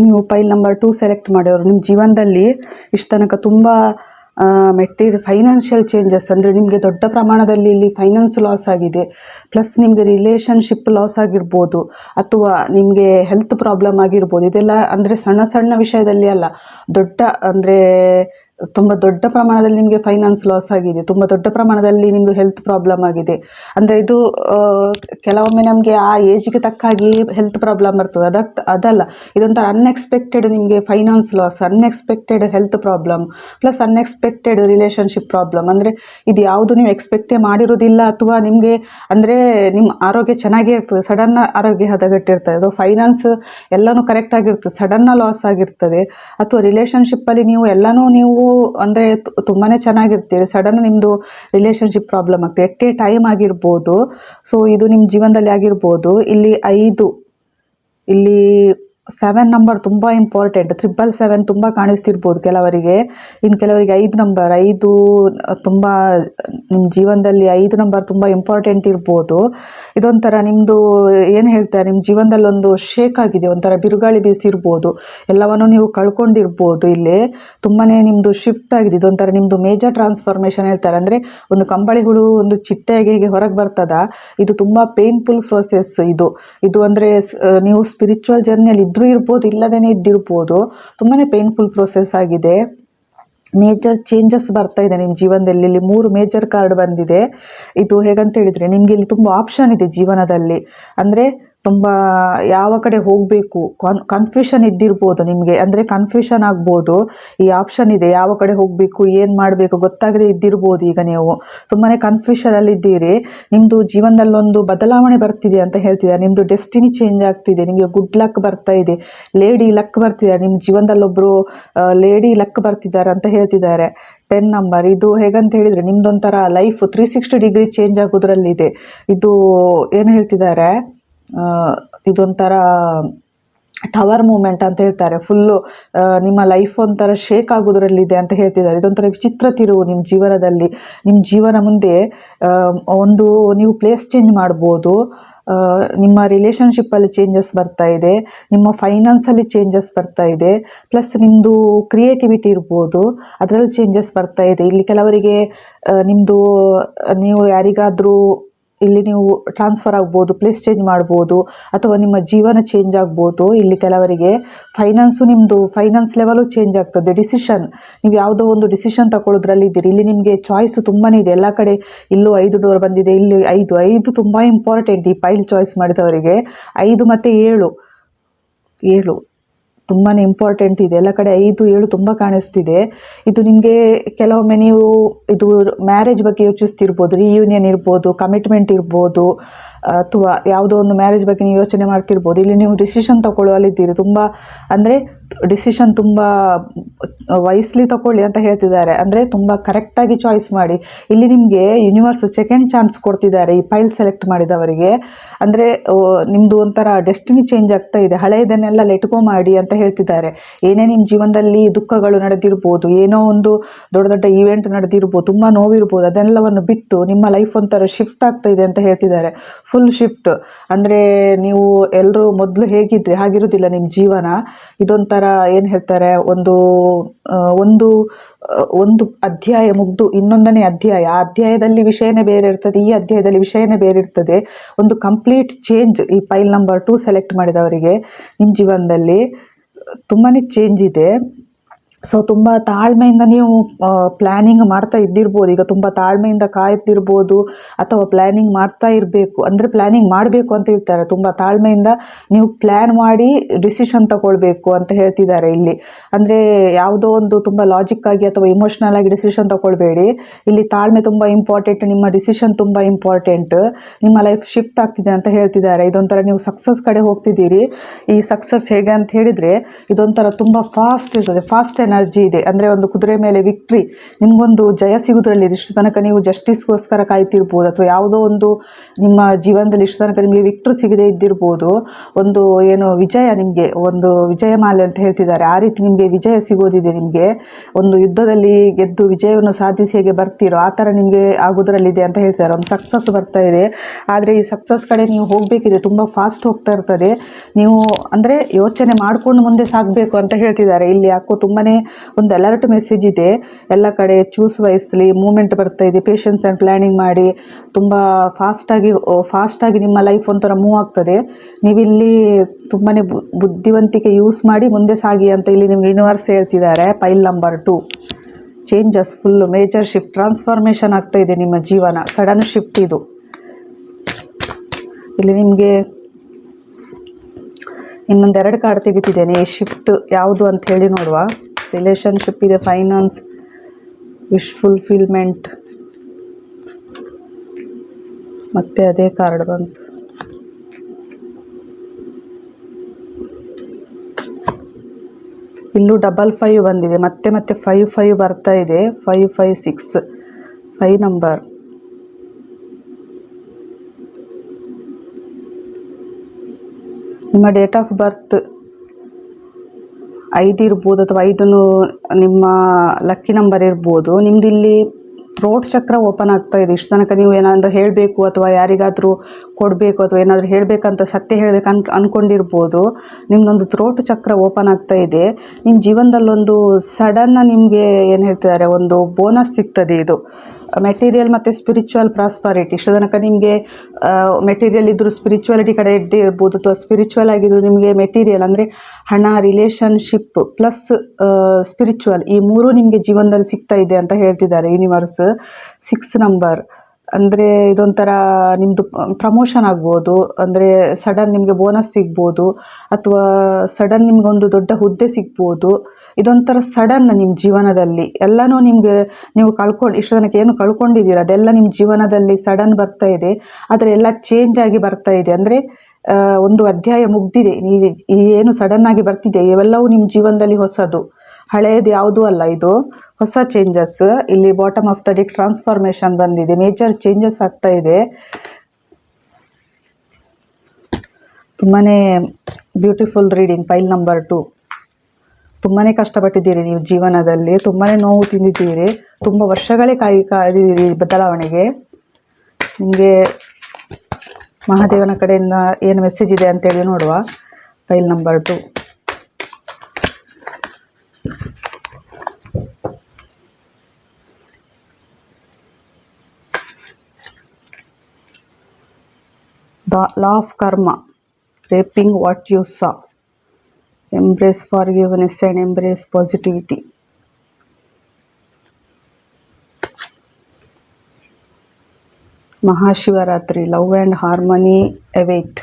ನೀವು ಫೈಲ್ ನಂಬರ್ ಟು ಸೆಲೆಕ್ಟ್ ಮಾಡೋರು ನಿಮ್ಮ ಜೀವನದಲ್ಲಿ ಇಷ್ಟು ತನಕ ತುಂಬ ಮೆಟೀರಿಯಲ್ ಫೈನಾನ್ಷಿಯಲ್ ಚೇಂಜಸ್ ಅಂದರೆ ನಿಮಗೆ ದೊಡ್ಡ ಪ್ರಮಾಣದಲ್ಲಿ ಇಲ್ಲಿ ಫೈನಾನ್ಸ್ ಲಾಸ್ ಆಗಿದೆ. ಪ್ಲಸ್ ನಿಮಗೆ ರಿಲೇಷನ್ಶಿಪ್ ಲಾಸ್ ಆಗಿರ್ಬೋದು ಅಥವಾ ನಿಮಗೆ ಹೆಲ್ತ್ ಪ್ರಾಬ್ಲಮ್ ಆಗಿರ್ಬೋದು. ಇದೆಲ್ಲ ಅಂದರೆ ಸಣ್ಣ ಸಣ್ಣ ವಿಷಯದಲ್ಲಿ ಅಲ್ಲ, ದೊಡ್ಡ ಅಂದರೆ ತುಂಬ ದೊಡ್ಡ ಪ್ರಮಾಣದಲ್ಲಿ ನಿಮಗೆ ಫೈನಾನ್ಸ್ ಲಾಸ್ ಆಗಿದೆ. ತುಂಬ ದೊಡ್ಡ ಪ್ರಮಾಣದಲ್ಲಿ ನಿಮ್ಮದು ಹೆಲ್ತ್ ಪ್ರಾಬ್ಲಮ್ ಆಗಿದೆ. ಅಂದರೆ ಇದು ಕೆಲವೊಮ್ಮೆ ನಮಗೆ ಆ ಏಜ್ಗೆ ತಕ್ಕ ಹಾಗೆ ಹೆಲ್ತ್ ಪ್ರಾಬ್ಲಮ್ ಬರ್ತದೆ. ಅದಕ್ಕೆ ಅದಲ್ಲ. ಇದೊಂಥರ ಅನ್ಎಕ್ಸ್ಪೆಕ್ಟೆಡ್ ನಿಮಗೆ finance loss unexpected health problem plus unexpected relationship problem ಅಂದರೆ ಇದು ಯಾವುದು ನೀವು ಎಕ್ಸ್ಪೆಕ್ಟೇ ಮಾಡಿರೋದಿಲ್ಲ ಅಥವಾ ನಿಮಗೆ, ಅಂದರೆ ನಿಮ್ಮ ಆರೋಗ್ಯ ಚೆನ್ನಾಗೇ ಇರ್ತದೆ. ಸಡನ್ ಆರೋಗ್ಯ ಹದಗಟ್ಟಿರ್ತದೆ. ಅದು ಫೈನಾನ್ಸ್ ಎಲ್ಲನೂ ಕರೆಕ್ಟ್ ಆಗಿರ್ತದೆ. ಸಡನ್ನ ಲಾಸ್ ಆಗಿರ್ತದೆ. ಅಥವಾ ರಿಲೇಷನ್ಶಿಪ್ಪಲ್ಲಿ ನೀವು ಎಲ್ಲನೂ ನೀವು ಅಂದರೆ ತುಂಬಾ ಚೆನ್ನಾಗಿರ್ತೀರಿ ಸಡನ್ ನಿಮ್ಮದು ರಿಲೇಷನ್ಶಿಪ್ ಪ್ರಾಬ್ಲಮ್ ಆಗ್ತದೆ ಎಟ್ ಎ ಟೈಮ್ ಆಗಿರ್ಬೋದು ಸೊ ಇದು ನಿಮ್ಮ ಜೀವನದಲ್ಲಿ ಆಗಿರ್ಬೋದು, ಇಲ್ಲಿ ಐದು, ಇಲ್ಲಿ ಸೆವೆನ್ ನಂಬರ್ ತುಂಬ ಇಂಪಾರ್ಟೆಂಟ್ ತ್ರಿಬಲ್ ಸೆವೆನ್ ತುಂಬ ಕಾಣಿಸ್ತಿರ್ಬೋದು ಕೆಲವರಿಗೆ. ಇನ್ನು ಕೆಲವರಿಗೆ ಐದು ನಂಬರ್ ಐದು ತುಂಬ ನಿಮ್ಮ ಜೀವನದಲ್ಲಿ ಐದು ನಂಬರ್ ತುಂಬ ಇಂಪಾರ್ಟೆಂಟ್ ಇರ್ಬೋದು. ಇದೊಂಥರ ನಿಮ್ಮದು ಏನು ಹೇಳ್ತಾರೆ ನಿಮ್ಮ ಜೀವನದಲ್ಲಿ ಒಂದು ಶೇಕ್ ಆಗಿದೆ, ಒಂಥರ ಬಿರುಗಾಳಿ ಬೀಸಿರ್ಬೋದು. ಎಲ್ಲವನ್ನು ನೀವು ಕಳ್ಕೊಂಡಿರ್ಬೋದು ಇಲ್ಲಿ. ತುಂಬಾ ನಿಮ್ಮದು ಶಿಫ್ಟ್ ಆಗಿದೆ. ಇದೊಂಥರ ನಿಮ್ಮದು ಮೇಜರ್ ಟ್ರಾನ್ಸ್ಫಾರ್ಮೇಷನ್ ಹೇಳ್ತಾರೆ. ಅಂದರೆ ಒಂದು ಕಂಬಳಿಗಳು ಒಂದು ಚಿಟ್ಟೆಗೆ ಹೇಗೆ ಹೊರಗೆ ಬರ್ತದ. ಇದು ತುಂಬ ಪೇನ್ಫುಲ್ ಪ್ರೋಸೆಸ್ ಇದು. ಇದು ಅಂದರೆ ನೀವು ಸ್ಪಿರಿಚುವಲ್ ಜರ್ನಿಯಲ್ಲಿ ಇದ್ರೂ ಇರ್ಬೋದು ಇಲ್ಲದೇ ಇದ್ದಿರ್ಬೋದು ತುಂಬಾ ಪೇನ್ಫುಲ್ ಪ್ರೋಸೆಸ್ ಆಗಿದೆ. ಮೇಜರ್ ಚೇಂಜಸ್ ಬರ್ತಾ ಇದೆ ನಿಮ್ಮ ಜೀವನದಲ್ಲಿ. ಇಲ್ಲಿ ಮೂರು ಮೇಜರ್ ಕಾರ್ಡ್ ಬಂದಿದೆ. ಇದು ಹೇಗಂತ ಹೇಳಿದರೆ, ನಿಮಗೆ ಇಲ್ಲಿ ತುಂಬ ಆಪ್ಷನ್ ಇದೆ ಜೀವನದಲ್ಲಿ. ಅಂದರೆ ತುಂಬ ಯಾವ ಕಡೆ ಹೋಗಬೇಕು ಕಾನ್ ಕನ್ಫ್ಯೂಷನ್ ಇದ್ದಿರ್ಬೋದು ನಿಮಗೆ. ಅಂದರೆ ಕನ್ಫ್ಯೂಷನ್ ಆಗ್ಬೋದು. ಈ ಆಪ್ಷನ್ ಇದೆ, ಯಾವ ಕಡೆ ಹೋಗಬೇಕು, ಏನು ಮಾಡಬೇಕು ಗೊತ್ತಾಗದೆ ಇದ್ದಿರ್ಬೋದು ಈಗ ನೀವು. ತುಂಬಾ ಕನ್ಫ್ಯೂಷನಲ್ಲಿ ಇದ್ದೀರಿ. ನಿಮ್ಮದು ಜೀವನದಲ್ಲೊಂದು ಬದಲಾವಣೆ ಬರ್ತಿದೆ ಅಂತ ಹೇಳ್ತಿದ್ದಾರೆ. ನಿಮ್ಮದು ಡೆಸ್ಟಿನಿ ಚೇಂಜ್ ಆಗ್ತಿದೆ, ನಿಮಗೆ ಗುಡ್ ಲಕ್ ಬರ್ತಾ ಇದೆ. ಲೇಡಿ ಲಕ್ ಬರ್ತಿದ್ದಾರೆ. ನಿಮ್ಮ ಜೀವನದಲ್ಲೊಬ್ಬರು ಲೇಡಿ ಲಕ್ ಬರ್ತಿದ್ದಾರೆ ಅಂತ ಹೇಳ್ತಿದ್ದಾರೆ. ಟೆನ್ ನಂಬರ್ ಇದು ಹೇಗಂತ ಹೇಳಿದರೆ ನಿಮ್ಮದೊಂಥರ life three sixty degree change ಆಗೋದ್ರಲ್ಲಿದೆ. ಇದು ಏನು ಹೇಳ್ತಿದ್ದಾರೆ? ಇದೊಂಥರ ಟವರ್ ಮೂಮೆಂಟ್ ಅಂತ ಹೇಳ್ತಾರೆ. ಫುಲ್ಲು ನಿಮ್ಮ ಲೈಫ್ ಒಂಥರ ಶೇಕ್ ಆಗೋದ್ರಲ್ಲಿದೆ ಅಂತ ಹೇಳ್ತಿದ್ದಾರೆ. ಇದೊಂಥರ ವಿಚಿತ್ರ ತಿರುವು ನಿಮ್ಮ ಜೀವನದಲ್ಲಿ. ನಿಮ್ಮ ಜೀವನ ಮುಂದೆ ಒಂದು ನೀವು ಪ್ಲೇಸ್ ಚೇಂಜ್ ಮಾಡ್ಬೋದು. ನಿಮ್ಮ ರಿಲೇಷನ್ಶಿಪ್ಪಲ್ಲಿ ಚೇಂಜಸ್ ಬರ್ತಾ ಇದೆ. ನಿಮ್ಮ ಫೈನಾನ್ಸಲ್ಲಿ ಚೇಂಜಸ್ ಬರ್ತಾ ಇದೆ. ಪ್ಲಸ್ ನಿಮ್ಮದು ಕ್ರಿಯೇಟಿವಿಟಿ ಇರ್ಬೋದು. ಅದರಲ್ಲಿ ಚೇಂಜಸ್ ಬರ್ತಾ ಇದೆ. ಇಲ್ಲಿ ಕೆಲವರಿಗೆ ನಿಮ್ಮದು ನೀವು ಯಾರಿಗಾದರೂ ಇಲ್ಲಿ ನೀವು ಟ್ರಾನ್ಸ್ಫರ್ ಆಗ್ಬೋದು ಪ್ಲೇಸ್ ಚೇಂಜ್ ಮಾಡ್ಬೋದು, ಅಥವಾ ನಿಮ್ಮ ಜೀವನ ಚೇಂಜ್ ಆಗ್ಬೋದು. ಇಲ್ಲಿ ಕೆಲವರಿಗೆ ಫೈನಾನ್ಸು ನಿಮ್ಮದು ಫೈನಾನ್ಸ್ ಲೆವೆಲು ಚೇಂಜ್ ಆಗ್ತದೆ. ಡಿಸಿಷನ್ ನೀವು ಯಾವುದೋ ಒಂದು ಡಿಸಿಷನ್ ತಗೊಳ್ಳೋದ್ರಲ್ಲಿ ಇದ್ದೀರಿ. ಇಲ್ಲಿ ನಿಮಗೆ ಚಾಯ್ಸು ತುಂಬಾ ಇದೆ. ಎಲ್ಲ ಕಡೆ ಇಲ್ಲೂ ಐದು ಡೋರ್ ಬಂದಿದೆ, ಇಲ್ಲಿ ಐದು. ಐದು ತುಂಬ ಇಂಪಾರ್ಟೆಂಟ್ ಈ ಪೈಲ್ ಚಾಯ್ಸ್ ಮಾಡಿದವರಿಗೆ. ಐದು ಮತ್ತು ಏಳು. ಏಳು. ತುಂಬಾ ಇಂಪಾರ್ಟೆಂಟ್ ಇದೆ. ಎಲ್ಲ ಕಡೆ ಐದು, ಏಳು ತುಂಬ ಕಾಣಿಸ್ತಿದೆ. ಇದು ನಿಮಗೆ ಕೆಲವೊಮ್ಮೆ ನೀವು ಇದು ಮ್ಯಾರೇಜ್ ಬಗ್ಗೆ ಯೋಚಿಸ್ತಿರ್ಬೋದು ರಿಯೂನಿಯನ್ ಇರ್ಬೋದು ಕಮಿಟ್ಮೆಂಟ್ ಇರ್ಬೋದು ಅಥವಾ ಯಾವುದೋ ಒಂದು ಮ್ಯಾರೇಜ್ ಬಗ್ಗೆ ನೀವು ಯೋಚನೆ ಮಾಡ್ತಿರ್ಬೋದು. ಇಲ್ಲಿ ನೀವು ಡಿಸಿಷನ್ ತಗೊಳ್ಳುವಲ್ಲಿದ್ದೀರಿ. ತುಂಬ, ಅಂದರೆ ಡಿಸಿಷನ್ ತುಂಬ ವೈಸ್ಲಿ ತಗೊಳ್ಳಿ ಅಂತ ಹೇಳ್ತಿದ್ದಾರೆ. ಅಂದರೆ ತುಂಬ ಕರೆಕ್ಟಾಗಿ ಚಾಯ್ಸ್ ಮಾಡಿ. ಇಲ್ಲಿ ನಿಮಗೆ ಯೂನಿವರ್ಸ್ ಸೆಕೆಂಡ್ ಚಾನ್ಸ್ ಕೊಡ್ತಿದ್ದಾರೆ ಈ ಫೈಲ್ ಸೆಲೆಕ್ಟ್ ಮಾಡಿದವರಿಗೆ. ಅಂದರೆ ನಿಮ್ಮದು ಒಂಥರ ಡೆಸ್ಟಿನಿ ಚೇಂಜ್ ಆಗ್ತಾ ಇದೆ. ಹಳೆಯದನ್ನೆಲ್ಲ ಲೆಟ್ಕೋ ಮಾಡಿ ಅಂತ ಹೇಳ್ತಿದ್ದಾರೆ. ಏನೇ ನಿಮ್ಮ ಜೀವನದಲ್ಲಿ ದುಃಖಗಳು ನಡೆದಿರ್ಬೋದು, ಏನೋ ಒಂದು ದೊಡ್ಡ ದೊಡ್ಡ ಈವೆಂಟ್ ನಡೆದಿರ್ಬೋದು, ತುಂಬ ನೋವಿರ್ಬೋದು, ಅದೆಲ್ಲವನ್ನು ಬಿಟ್ಟು ನಿಮ್ಮ ಲೈಫ್ ಒಂಥರ ಶಿಫ್ಟ್ ಆಗ್ತಾ ಇದೆ ಅಂತ ಹೇಳ್ತಿದ್ದಾರೆ. ಫುಲ್ ಶಿಫ್ಟ್ ಅಂದರೆ ನೀವು ಎಲ್ಲರೂ ಮೊದಲು ಹೇಗಿದ್ರಿ, ಹಾಗಿರೋದಿಲ್ಲ ನಿಮ್ಮ ಜೀವನ. ಇದೊಂಥರ ಏನು ಹೇಳ್ತಾರೆ, ಒಂದು ಒಂದು ಒಂದು ಅಧ್ಯಾಯ ಮುಗ್ದು ಇನ್ನೊಂದನೇ ಅಧ್ಯಾಯ. ಆ ಅಧ್ಯಾಯದಲ್ಲಿ ವಿಷಯನೇ ಬೇರೆ ಇರ್ತದೆ, ಈ ಅಧ್ಯಾಯದಲ್ಲಿ ವಿಷಯನೇ ಬೇರೆ ಇರ್ತದೆ. ಒಂದು ಕಂಪ್ಲೀಟ್ ಚೇಂಜ್ ಈ ಫೈಲ್ ನಂಬರ್ ಟು ಸೆಲೆಕ್ಟ್ ಮಾಡಿದವರಿಗೆ ನಿಮ್ಮ ಜೀವನದಲ್ಲಿ. ತುಂಬಾ ಚೇಂಜ್ ಇದೆ. ಸೊ ತುಂಬ ತಾಳ್ಮೆಯಿಂದ ನೀವು ಪ್ಲ್ಯಾನಿಂಗ್ ಮಾಡ್ತಾ ಇದ್ದಿರ್ಬೋದು. ಈಗ ತುಂಬ ತಾಳ್ಮೆಯಿಂದ ಕಾಯ್ತಿರ್ಬೋದು ಅಥವಾ ಪ್ಲ್ಯಾನಿಂಗ್ ಮಾಡ್ತಾ ಇರಬೇಕು. ಅಂದರೆ ಪ್ಲ್ಯಾನಿಂಗ್ ಮಾಡಬೇಕು ಅಂತ ಹೇಳ್ತಾರೆ ತುಂಬ ತಾಳ್ಮೆಯಿಂದ ನೀವು ಪ್ಲ್ಯಾನ್ ಮಾಡಿ ಡಿಸಿಷನ್ ತಗೊಳ್ಬೇಕು ಅಂತ ಹೇಳ್ತಿದ್ದಾರೆ ಇಲ್ಲಿ. ಅಂದರೆ ಯಾವುದೋ ಒಂದು ತುಂಬ ಆಗಿ ಅಥವಾ ಇಮೋಷ್ನಲ್ ಆಗಿ ಡಿಸಿಷನ್ ತಗೊಳ್ಬೇಡಿ. ಇಲ್ಲಿ ತಾಳ್ಮೆ ತುಂಬ ಇಂಪಾರ್ಟೆಂಟ್ ನಿಮ್ಮ ಡಿಸಿಷನ್ ತುಂಬ ಇಂಪಾರ್ಟೆಂಟ್ ನಿಮ್ಮ ಲೈಫ್ ಶಿಫ್ಟ್ ಆಗ್ತಿದೆ ಅಂತ ಹೇಳ್ತಿದ್ದಾರೆ. ಇದೊಂಥರ ನೀವು ಸಕ್ಸಸ್ ಕಡೆ ಹೋಗ್ತಿದ್ದೀರಿ. ಈ ಸಕ್ಸಸ್ ಹೇಗೆ ಅಂತ ಹೇಳಿದರೆ, ಇದೊಂಥರ ತುಂಬ ಫಾಸ್ಟ್ ಇರ್ತದೆ. ಫಾಸ್ಟ್ ಎನರ್ಜಿ ಇದೆ. ಅಂದರೆ ಒಂದು ಕುದುರೆ ಮೇಲೆ ವಿಕ್ಟ್ರಿ ನಿಮಗೊಂದು ಜಯ ಸಿಗೋದ್ರಲ್ಲಿ ಇಷ್ಟು ತನಕ ನೀವು ಜಸ್ಟಿಸ್ಗೋಸ್ಕರ ಕಾಯ್ತಿರ್ಬೋದು. ಅಥವಾ ಯಾವುದೋ ಒಂದು ನಿಮ್ಮ ಜೀವನದಲ್ಲಿ ಇಷ್ಟು ತನಕ ನಿಮಗೆ ವಿಕ್ಟ್ರಿ ಸಿಗದೇ ಇದ್ದಿರ್ಬೋದು. ಒಂದು ಏನು ವಿಜಯ ನಿಮಗೆ, ಒಂದು ವಿಜಯ ಮಾಲೆ ಅಂತ ಹೇಳ್ತಿದ್ದಾರೆ. ಆ ರೀತಿ ನಿಮಗೆ ವಿಜಯ ಸಿಗೋದಿದೆ ನಿಮಗೆ. ಒಂದು ಯುದ್ಧದಲ್ಲಿ ಗೆದ್ದು ವಿಜಯವನ್ನು ಸಾಧಿಸಿ ಹೇಗೆ ಬರ್ತೀರೋ, ಆ ಥರ ನಿಮಗೆ ಆಗೋದ್ರಲ್ಲಿದೆ ಅಂತ ಹೇಳ್ತಾರೆ ಒಂದು ಸಕ್ಸಸ್ ಬರ್ತಾ ಇದೆ. ಆದರೆ ಈ ಸಕ್ಸಸ್ ಕಡೆ ನೀವು ಹೋಗಬೇಕಿದೆ. ತುಂಬ ಫಾಸ್ಟ್ ಹೋಗ್ತಾ ಇರ್ತದೆ. ನೀವು ಅಂದರೆ ಯೋಚನೆ ಮಾಡಿಕೊಂಡು ಮುಂದೆ ಸಾಗಬೇಕು ಅಂತ ಹೇಳ್ತಿದ್ದಾರೆ. ಇಲ್ಲಿ ಯಾಕೋ ತುಂಬಾ ಒಂದು ಅಲರ್ಟ್ ಮೆಸೇಜ್ ಇದೆ. ಎಲ್ಲ ಕಡೆ ಚೂಸ್ ವಹಿಸ್ಲಿ ಮೂಮೆಂಟ್ ಬರ್ತಾ ಇದೆ ಪೇಷನ್ಸ್ ಆ್ಯಂಡ್ ಪ್ಲ್ಯಾನಿಂಗ್ ಮಾಡಿ. ತುಂಬ ಫಾಸ್ಟಾಗಿ ಫಾಸ್ಟಾಗಿ ನಿಮ್ಮ ಲೈಫ್ ಒಂಥರ ಮೂವ್ ಆಗ್ತದೆ. ನೀವಿಲ್ಲಿ ತುಂಬಾ ಬುದ್ಧಿವಂತಿಕೆ ಯೂಸ್ ಮಾಡಿ ಮುಂದೆ ಸಾಗಿ ಅಂತ ಇಲ್ಲಿ ನಿಮ್ಗೆ ಯೂನಿವರ್ಸ್ ಹೇಳ್ತಿದ್ದಾರೆ. Pile number two changes full major shift transformation ಆಗ್ತಾ ಇದೆ ನಿಮ್ಮ ಜೀವನ. ಸಡನ್ ಶಿಫ್ಟ್ ಇದು. ಇಲ್ಲಿ ನಿಮಗೆ ಇನ್ನೊಂದೆರಡು ಕಾರ್ಡ್ ತೆಗಿತಿದ್ದೇನೆ. ಶಿಫ್ಟ್ ಯಾವುದು ಅಂತ ಹೇಳಿ ನೋಡುವ. ರಿಲೇಷನ್ಶಿಪ್ ಇದೆ ಫೈನಾನ್ಸ್ ವಿಶ್ ಫುಲ್ಫಿಲ್ಮೆಂಟ್ ಮತ್ತೆ ಅದೇ ಕಾರ್ಡ್ ಬಂತು. ಇಲ್ಲೂ ಡಬಲ್ ಫೈವ್ ಬಂದಿದೆ. ಮತ್ತೆ ಮತ್ತೆ ಫೈವ್ ಫೈವ್ ಬರ್ತಾ ಇದೆ. Five five six five number ನಿಮ್ಮ ಡೇಟ್ ಆಫ್ ಬರ್ತ್ ಐದು ಇರ್ಬೋದು ಅಥವಾ ಐದನ್ನು ನಿಮ್ಮ ಲಕ್ಕಿ ನಂಬರ್ ಇರ್ಬೋದು. ನಿಮ್ದು ಇಲ್ಲಿ ಥ್ರೋಟ್ ಚಕ್ರ ಓಪನ್ ಆಗ್ತಾ ಇದೆ. ಇಷ್ಟು ತನಕ ನೀವು ಏನಾದರೂ ಹೇಳಬೇಕು ಅಥವಾ ಯಾರಿಗಾದರೂ ಕೊಡಬೇಕು ಅಥವಾ ಏನಾದರೂ ಹೇಳಬೇಕಂತ ಸತ್ಯ ಹೇಳಬೇಕು ಅನ್ ಅಂದ್ಕೊಂಡಿರ್ಬೋದು ನಿಮ್ಮದೊಂದು ಥ್ರೋಟ್ ಚಕ್ರ ಓಪನ್ ಆಗ್ತಾ ಇದೆ. ನಿಮ್ಮ ಜೀವನದಲ್ಲೊಂದು ಸಡನ್ನ ನಿಮಗೆ ಏನು ಹೇಳ್ತಿದ್ದಾರೆ? ಒಂದು ಬೋನಸ್ ಸಿಗ್ತದೆ ಇದು. ಮೆಟೀರಿಯಲ್ ಮತ್ತು ಸ್ಪಿರಿಚುವಲ್ ಪ್ರಾಸ್ಪಾರಿಟಿ ಇಷ್ಟು ತನಕ ನಿಮಗೆ ಮೆಟೀರಿಯಲ್ ಇದ್ದರೂ ಸ್ಪಿರಿಚುವಾಲಿಟಿ ಕಡೆ ಇದ್ದೇ ಇರ್ಬೋದು ಅಥವಾ ಸ್ಪಿರಿಚುವಲ್ ಆಗಿದ್ರು ನಿಮಗೆ ಮೆಟೀರಿಯಲ್ ಅಂದರೆ ಹಣ ರಿಲೇಷನ್ಶಿಪ್ ಪ್ಲಸ್ ಸ್ಪಿರಿಚುವಲ್ ಈ ಮೂರು ನಿಮಗೆ ಜೀವನದಲ್ಲಿ ಸಿಗ್ತಾ ಇದೆ ಅಂತ ಹೇಳ್ತಿದ್ದಾರೆ ಯೂನಿವರ್ಸ್ ಸಿಕ್ಸ್ ನಂಬರ್ ಅಂದರೆ ಇದೊಂಥರ ನಿಮ್ಮದು ಪ್ರಮೋಷನ್ ಆಗ್ಬೋದು. ಅಂದರೆ ಸಡನ್ ನಿಮಗೆ ಬೋನಸ್ ಸಿಗ್ಬೋದು. ಅಥವಾ ಸಡನ್ ನಿಮಗೊಂದು ದೊಡ್ಡ ಹುದ್ದೆ ಸಿಗ್ಬೋದು. ಇದೊಂಥರ ಸಡನ್ ನಿಮ್ಮ ಜೀವನದಲ್ಲಿ. ಎಲ್ಲನೂ ನಿಮಗೆ ನೀವು ಕಳ್ಕೊಂಡು, ಇಷ್ಟು ಜನಕ್ಕೆ ಏನು ಕಳ್ಕೊಂಡಿದ್ದೀರ? ಅದೆಲ್ಲ ನಿಮ್ಮ ಜೀವನದಲ್ಲಿ ಸಡನ್ ಬರ್ತಾ ಇದೆ. ಆದರೆ ಎಲ್ಲ ಚೇಂಜ್ ಆಗಿ ಬರ್ತಾ ಇದೆ. ಅಂದರೆ ಒಂದು ಅಧ್ಯಾಯ ಮುಗ್ದಿದೆ. ಏನು ಸಡನ್ ಆಗಿ ಬರ್ತಿದೆ, ಇವೆಲ್ಲವೂ ನಿಮ್ಮ ಜೀವನದಲ್ಲಿ ಹೊಸದು. ಹಳೆಯದು ಯಾವುದೂ ಅಲ್ಲ ಇದು. ಹೊಸ ಚೇಂಜಸ್ ಇಲ್ಲಿ bottom of the deck transformation ಬಂದಿದೆ. ಮೇಜರ್ ಚೇಂಜಸ್ ಆಗ್ತಾ ಇದೆ. ತುಂಬಾ beautiful reading pile number two ತುಂಬಾ ಕಷ್ಟಪಟ್ಟಿದ್ದೀರಿ ನೀವು ಜೀವನದಲ್ಲಿ ತುಂಬಾ ನೋವು ತಿಂದಿದ್ದೀರಿ, ತುಂಬ ವರ್ಷಗಳೇ ಕಾಯಿ ಕಾಯ್ದಿದ್ದೀರಿ ಬದಲಾವಣೆಗೆ. ನಿಮಗೆ ಮಹಾದೇವನ ಕಡೆಯಿಂದ ಏನು ಮೆಸೇಜ್ ಇದೆ ಅಂತೇಳಿ ನೋಡುವ. Pile number two law of karma reaping what you sow. Embrace forgiveness and embrace positivity. Mahashivaratri, love and harmony await.